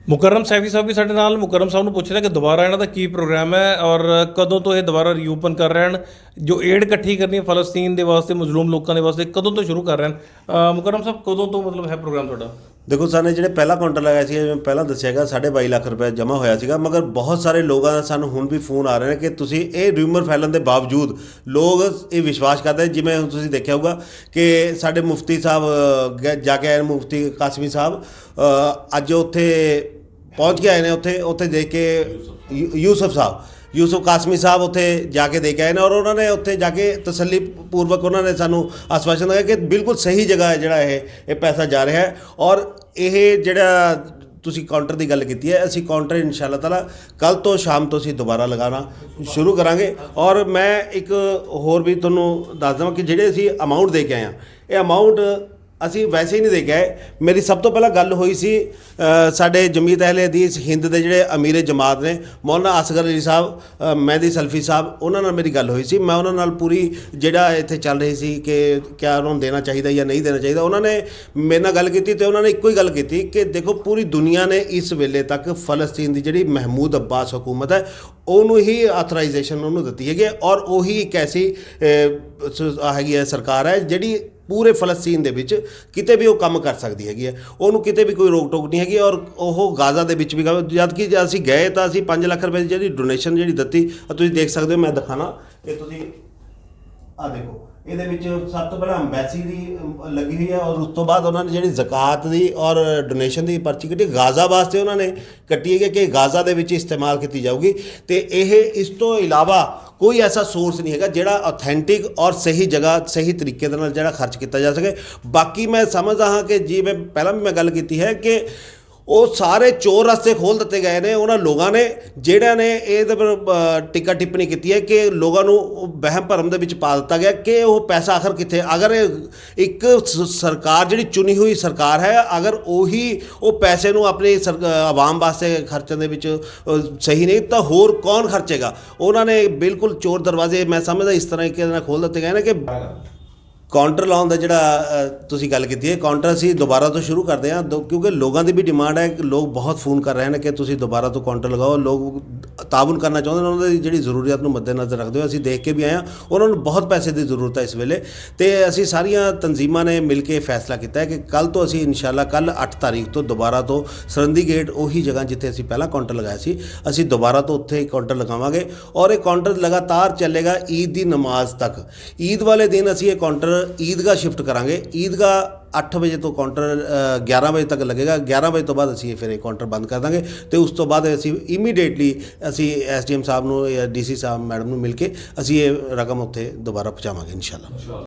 ਮੁਕਰਮ ਸੈਫੀ ਸਾਹਿਬ ਵੀ ਸਾਡੇ ਨਾਲ, ਮੁਕਰਮ ਸਾਹਿਬ ਨੂੰ ਪੁੱਛ ਰਿਹਾ ਕਿ ਦੁਬਾਰਾ ਇਹਨਾਂ ਦਾ ਕੀ ਪ੍ਰੋਗਰਾਮ ਹੈ ਔਰ ਕਦੋਂ ਤੋਂ ਇਹ ਦੁਬਾਰਾ ਰੀਓਪਨ ਕਰ ਰਹੇ ਹਨ? ਜੋ ਏਡ ਇਕੱਠੀ ਕਰਨੀ ਹੈ ਫਲਸਤੀਨ ਦੇ ਵਾਸਤੇ ਮਜ਼ਲੂਮ ਲੋਕਾਂ ਦੇ ਵਾਸਤੇ, ਕਦੋਂ ਤੋਂ ਸ਼ੁਰੂ ਕਰ ਰਹੇ ਹਨ? ਮੁਕਰਮ ਸਾਹਿਬ, ਕਦੋਂ ਤੋਂ ਮਤਲਬ ਹੈ ਪ੍ਰੋਗਰਾਮ ਤੁਹਾਡਾ? ਦੇਖੋ ਸਾਨੂੰ ਜਿਹੜੇ ਪਹਿਲਾ ਕਾਊਂਟਰ ਲਗਾਇਆ ਸੀ ਜਿਵੇਂ ਪਹਿਲਾਂ ਦੱਸਿਆਗਾ 22 ਲੱਖ ਰੁਪਏ ਜਮ੍ਹਾਂ ਹੋਇਆ ਸੀਗਾ, ਮਗਰ ਬਹੁਤ ਸਾਰੇ ਲੋਕਾਂ ਦਾ ਸਾਨੂੰ ਹੁਣ ਵੀ ਫੋਨ ਆ ਰਹੇ ਨੇ ਕਿ ਤੁਸੀਂ ਇਹ ਰਿਊਮਰ ਫੈਲਣ ਦੇ ਬਾਵਜੂਦ ਲੋਕ ਇਹ ਵਿਸ਼ਵਾਸ ਕਰਦੇ ਜਿਵੇਂ ਹੁਣ ਤੁਸੀਂ ਦੇਖਿਆ ਹੋਊਗਾ ਕਿ ਸਾਡੇ ਮੁਫਤੀ ਸਾਹਿਬ, ਗ- ਜਾ ਕੇ ਆਏ ਨੇ ਮੁਫਤੀ ਕਾਸਮੀ ਸਾਹਿਬ ਅੱਜ ਉੱਥੇ ਪਹੁੰਚ ਕੇ ਆਏ ਨੇ ਉੱਥੇ ਉੱਥੇ ਦੇਖ ਕੇ ਯੂ- ਯੂਸਫ ਸਾਹਿਬ। ਯੂਸਫ ਕਾਸਮੀ ਸਾਹਿਬ ਉੱਥੇ ਜਾ ਕੇ ਦੇ ਕੇ ਆਏ ਨੇ ਔਰ ਉਹਨਾਂ ਨੇ ਉੱਥੇ ਜਾ ਕੇ ਤਸੱਲੀ ਪੂਰਵਕ ਉਹਨਾਂ ਨੇ ਸਾਨੂੰ ਆਸ਼ਵਾਸਨ ਦਿੱਤਾ ਕਿ ਬਿਲਕੁਲ ਸਹੀ ਜਗ੍ਹਾ ਹੈ ਜਿਹੜਾ ਇਹ ਇਹ ਪੈਸਾ ਜਾ ਰਿਹਾ ਹੈ। ਔਰ ਇਹ ਜਿਹੜਾ ਤੁਸੀਂ ਕਾਊਂਟਰ ਦੀ ਗੱਲ ਕੀਤੀ ਹੈ, ਅਸੀਂ ਕਾਊਂਟਰ ਇਨਸ਼ਾਅੱਲਾ ਤਾਲਾ ਕੱਲ ਤੋਂ ਸ਼ਾਮ ਤੋਂ ਅਸੀਂ ਦੁਬਾਰਾ ਲਗਾਉਣਾ ਸ਼ੁਰੂ ਕਰਾਂਗੇ। ਔਰ ਮੈਂ ਇੱਕ ਹੋਰ ਵੀ ਤੁਹਾਨੂੰ ਦੱਸ ਦਵਾਂ ਕਿ ਜਿਹੜੇ ਅਸੀਂ ਅਮਾਉਂਟ ਦੇ ਕੇ ਆਏ ਹਾਂ, ਇਹ ਅਮਾਉਂਟ ਅਸੀਂ ਵੈਸੇ ਹੀ ਨਹੀਂ ਦੇ ਕੇ ਮੇਰੀ ਸਭ ਤੋਂ ਪਹਿਲਾਂ ਗੱਲ ਹੋਈ ਸੀ ਸਾਡੇ ਜਮੀਤ ਅਹਿਲੇ ਦੀ ਹਿੰਦ ਦੇ ਜਿਹੜੇ ਅਮੀਰ ਜਮਾਤ ਨੇ ਮੌਲਾਨਾ ਅਸਗਰ ਅਲੀ ਸਾਹਿਬ ਅ, ਮਹਿਦੀ ਸਲਫੀ ਸਾਹਿਬ ਉਹਨਾਂ ਨਾਲ ਮੇਰੀ ਗੱਲ ਹੋਈ ਸੀ। ਮੈਂ ਉਹਨਾਂ ਨਾਲ ਪੂਰੀ ਜਿਹੜਾ ਇੱਥੇ ਚੱਲ ਰਹੀ ਸੀ ਕਿ ਕਿਆ ਉਹਨਾਂ ਨੂੰ ਦੇਣਾ ਚਾਹੀਦਾ ਜਾਂ ਨਹੀਂ ਦੇਣਾ ਚਾਹੀਦਾ ਉਹਨਾਂ ਨੇ ਮੇਰੇ ਨਾਲ ਗੱਲ ਕੀਤੀ ਤੇ ਉਹਨਾਂ ਨੇ ਇੱਕੋ ਹੀ ਗੱਲ ਕੀਤੀ ਕਿ ਦੇਖੋ ਪੂਰੀ ਦੁਨੀਆ ਨੇ ਇਸ ਵੇਲੇ ਤੱਕ ਫਲਸਤੀਨ ਦੀ ਜਿਹੜੀ ਮਹਿਮੂਦ ਅੱਬਾਸ ਹਕੂਮਤ ਹੈ ਉਹਨੂੰ ਹੀ ਆਥੋਰਾਈਜੇਸ਼ਨ ਉਹਨੂੰ ਦਿੱਤੀ ਹੈਗੀ ਹੈ ਔਰ ਉਹੀ ਇੱਕ ਐਸੀ ਹੈਗੀ ਹੈ ਸਰਕਾਰ ਹੈ ਜਿਹੜੀ ਪੂਰੇ ਫਲਸਤੀਨ ਦੇ ਵਿੱਚ ਕਿਤੇ ਵੀ ਉਹ ਕੰਮ ਕਰ ਸਕਦੀ ਹੈਗੀ ਹੈ। ਉਹਨੂੰ ਕਿਤੇ ਵੀ ਕੋਈ ਰੋਕ ਟੋਕ ਨਹੀਂ ਹੈਗੀ ਔਰ ਉਹ ਗਾਜ਼ਾ ਦੇ ਵਿੱਚ ਵੀ ਕੰਮ- ਜਦ ਕਿ ਅਸੀਂ ਗਏ ਤਾਂ ਅਸੀਂ 5 ਲੱਖ ਰੁਪਏ ਦੀ ਜਿਹੜੀ ਡੋਨੇਸ਼ਨ ਜਿਹੜੀ ਦਿੱਤੀ ਤੁਸੀਂ ਦੇਖ ਸਕਦੇ ਹੋ, ਮੈਂ ਦਿਖਾਣਾ ਕਿ ਤੁਸੀਂ ਆ ਦੇਖੋ, ਇਹਦੇ ਵਿੱਚ ਸਭ ਤੋਂ ਪਹਿਲਾਂ ਅੰਬੈਸੀ ਦੀ ਲੱਗੀ ਹੋਈ ਹੈ ਔਰ ਉਸ ਤੋਂ ਬਾਅਦ ਉਹਨਾਂ ਨੇ ਜਿਹੜੀ ਜ਼ਕਾਤ ਦੀ ਔਰ ਡੋਨੇਸ਼ਨ ਦੀ ਪਰਚੀ ਕੱਟੀ ਗਾਜ਼ਾ ਵਾਸਤੇ ਉਹਨਾਂ ਨੇ ਕੱਟੀ ਹੈ ਕਿ ਗਾਜ਼ਾ ਦੇ ਵਿੱਚ ਇਸਤੇਮਾਲ ਕੀਤੀ ਜਾਊਗੀ। ਤੇ ਇਹ ਇਸ ਤੋਂ ਇਲਾਵਾ ਕੋਈ ਐਸਾ ਸੋਰਸ ਨਹੀਂ ਹੈਗਾ ਜਿਹੜਾ ਆਥੈਂਟਿਕ ਔਰ ਸਹੀ ਜਗ੍ਹਾ, ਸਹੀ ਤਰੀਕੇ ਦੇ ਨਾਲ ਜਿਹੜਾ ਖਰਚ ਕੀਤਾ ਜਾ ਸਕੇ। ਬਾਕੀ ਮੈਂ ਸਮਝਦਾ ਹਾਂ ਕਿ ਜਿਵੇਂ ਪਹਿਲਾਂ ਵੀ ਮੈਂ ਗੱਲ ਕੀਤੀ ਹੈ ਕਿ ਉਹ ਸਾਰੇ ਚੋਰ ਰਸਤੇ ਖੋਲ ਦਿੱਤੇ ਗਏ ਨੇ, ਉਹਨਾਂ ਲੋਕਾਂ ਨੇ, ਜਿਹੜਿਆਂ ਨੇ ਇਹਦੇ ਪਰ ਟਿੱਕਾ ਟਿੱਪਣੀ ਕੀਤੀ ਹੈ ਕਿ ਲੋਕਾਂ ਨੂੰ ਉਹ ਵਹਿਮ ਭਰਮ ਦੇ ਵਿੱਚ ਪਾ ਦਿੱਤਾ ਗਿਆ ਕਿ ਉਹ ਪੈਸਾ ਆਖਰ ਕਿੱਥੇ, ਅਗਰ ਇੱਕ ਸਰਕਾਰ ਜਿਹੜੀ ਚੁਣੀ ਹੋਈ ਸਰਕਾਰ ਹੈ, ਅਗਰ ਉਹੀ ਉਹ ਪੈਸੇ ਨੂੰ ਆਪਣੀ ਸਰ- ਆਵਾਮ ਵਾਸਤੇ ਖਰਚਣ ਦੇ ਵਿੱਚ ਸਹੀ ਨਹੀਂ, ਤਾਂ ਹੋਰ ਕੌਣ ਖਰਚੇਗਾ? ਉਹਨਾਂ ਨੇ ਬਿਲਕੁਲ ਚੋਰ ਦਰਵਾਜ਼ੇ, ਮੈਂ ਸਮਝਦਾ ਇਸ ਤਰ੍ਹਾਂ ਇੱਕ ਨਾਲ ਖੋਲ ਦਿੱਤੇ ਗਏ ਨੇ ਕਿ ਕਾਊਂਟਰ ਲਾਉਣ ਦਾ ਜਿਹੜਾ ਤੁਸੀਂ ਗੱਲ ਕੀਤੀ ਹੈ ਕਾਊਂਟਰ ਅਸੀਂ ਦੁਬਾਰਾ ਤੋਂ ਸ਼ੁਰੂ ਕਰਦੇ ਹਾਂ, ਦੋ- ਕਿਉਂਕਿ ਲੋਕਾਂ ਦੀ ਵੀ ਡਿਮਾਂਡ ਹੈ ਕਿ ਲੋਕ ਬਹੁਤ ਫੋਨ ਕਰ ਰਹੇ ਨੇ ਕਿ ਤੁਸੀਂ ਦੁਬਾਰਾ ਤੋਂ ਕਾਊਂਟਰ ਲਗਾਓ, ਲੋਕ ਤਾਬਨ ਕਰਨਾ ਚਾਹੁੰਦੇ ਨੇ, ਉਹਨਾਂ ਦੀ ਜਿਹੜੀ ਜ਼ਰੂਰੀਅਤ ਨੂੰ ਮੱਦੇਨਜ਼ਰ ਰੱਖਦੇ ਹੋ ਅਸੀਂ ਦੇਖ ਕੇ ਵੀ ਆਏ ਹਾਂ, ਉਹਨਾਂ ਨੂੰ ਬਹੁਤ ਪੈਸੇ ਦੀ ਜ਼ਰੂਰਤ ਹੈ ਇਸ ਵੇਲੇ, ਤੇ ਅਸੀਂ ਸਾਰੀਆਂ ਤਨਜ਼ੀਮਾਂ ਨੇ ਮਿਲ ਕੇ ਫੈਸਲਾ ਕੀਤਾ ਹੈ ਕਿ ਕੱਲ ਤੋਂ ਅਸੀਂ ਇਨਸ਼ਾਅੱਲਾ ਕੱਲ 8 ਤਾਰੀਖ ਤੋਂ ਦੁਬਾਰਾ ਤੋਂ ਸਰੰਦੀ ਗੇਟ ਉਹੀ ਜਗ੍ਹਾ ਜਿੱਥੇ ਅਸੀਂ ਪਹਿਲਾਂ ਕਾਊਂਟਰ ਲਗਾਇਆ ਸੀ, ਅਸੀਂ ਦੁਬਾਰਾ ਤੋਂ ਉੱਥੇ ਕਾਊਂਟਰ ਲਗਾਵਾਂਗੇ, ਔਰ ਇਹ ਕਾਊਂਟਰ ਲਗਾਤਾਰ ਚੱਲੇਗਾ ਈਦ ਦੀ ਨਮਾਜ਼ ਤੱਕ, ਈਦ ਵਾਲੇ ਦਿਨ ਅਸੀਂ ਇਹ ਕਾਊਂਟਰ ਈਦਗਾਹ ਸ਼ਿਫਟ ਕਰਾਂਗੇ। ਈਦਗਾਹ 8 ਵਜੇ ਤੋਂ ਕਾਊਂਟਰ ਅ, 11 ਵਜੇ ਤੱਕ ਲੱਗੇਗਾ। 11 ਵਜੇ ਤੋਂ ਬਾਅਦ ਅਸੀਂ ਇਹ ਫਿਰ ਇਹ ਕਾਊਂਟਰ ਬੰਦ ਕਰ ਦਾਂਗੇ ਤੇ ਉਸ ਤੋਂ ਬਾਅਦ ਅਸੀਂ ਇਮੀਡੀਏਟਲੀ ਅਸੀਂ ਐਸਡੀਐਮ ਸਾਹਿਬ ਨੂੰ ਜਾਂ ਡੀਸੀ ਸਾਹਿਬ ਮੈਡਮ ਨੂੰ ਮਿਲ ਕੇ ਅਸੀਂ ਇਹ ਰਕਮ ਉੱਥੇ ਦੁਬਾਰਾ ਪਹੁੰਚਾਵਾਂਗੇ ਇਨਸ਼ਾਅੱਲਾ।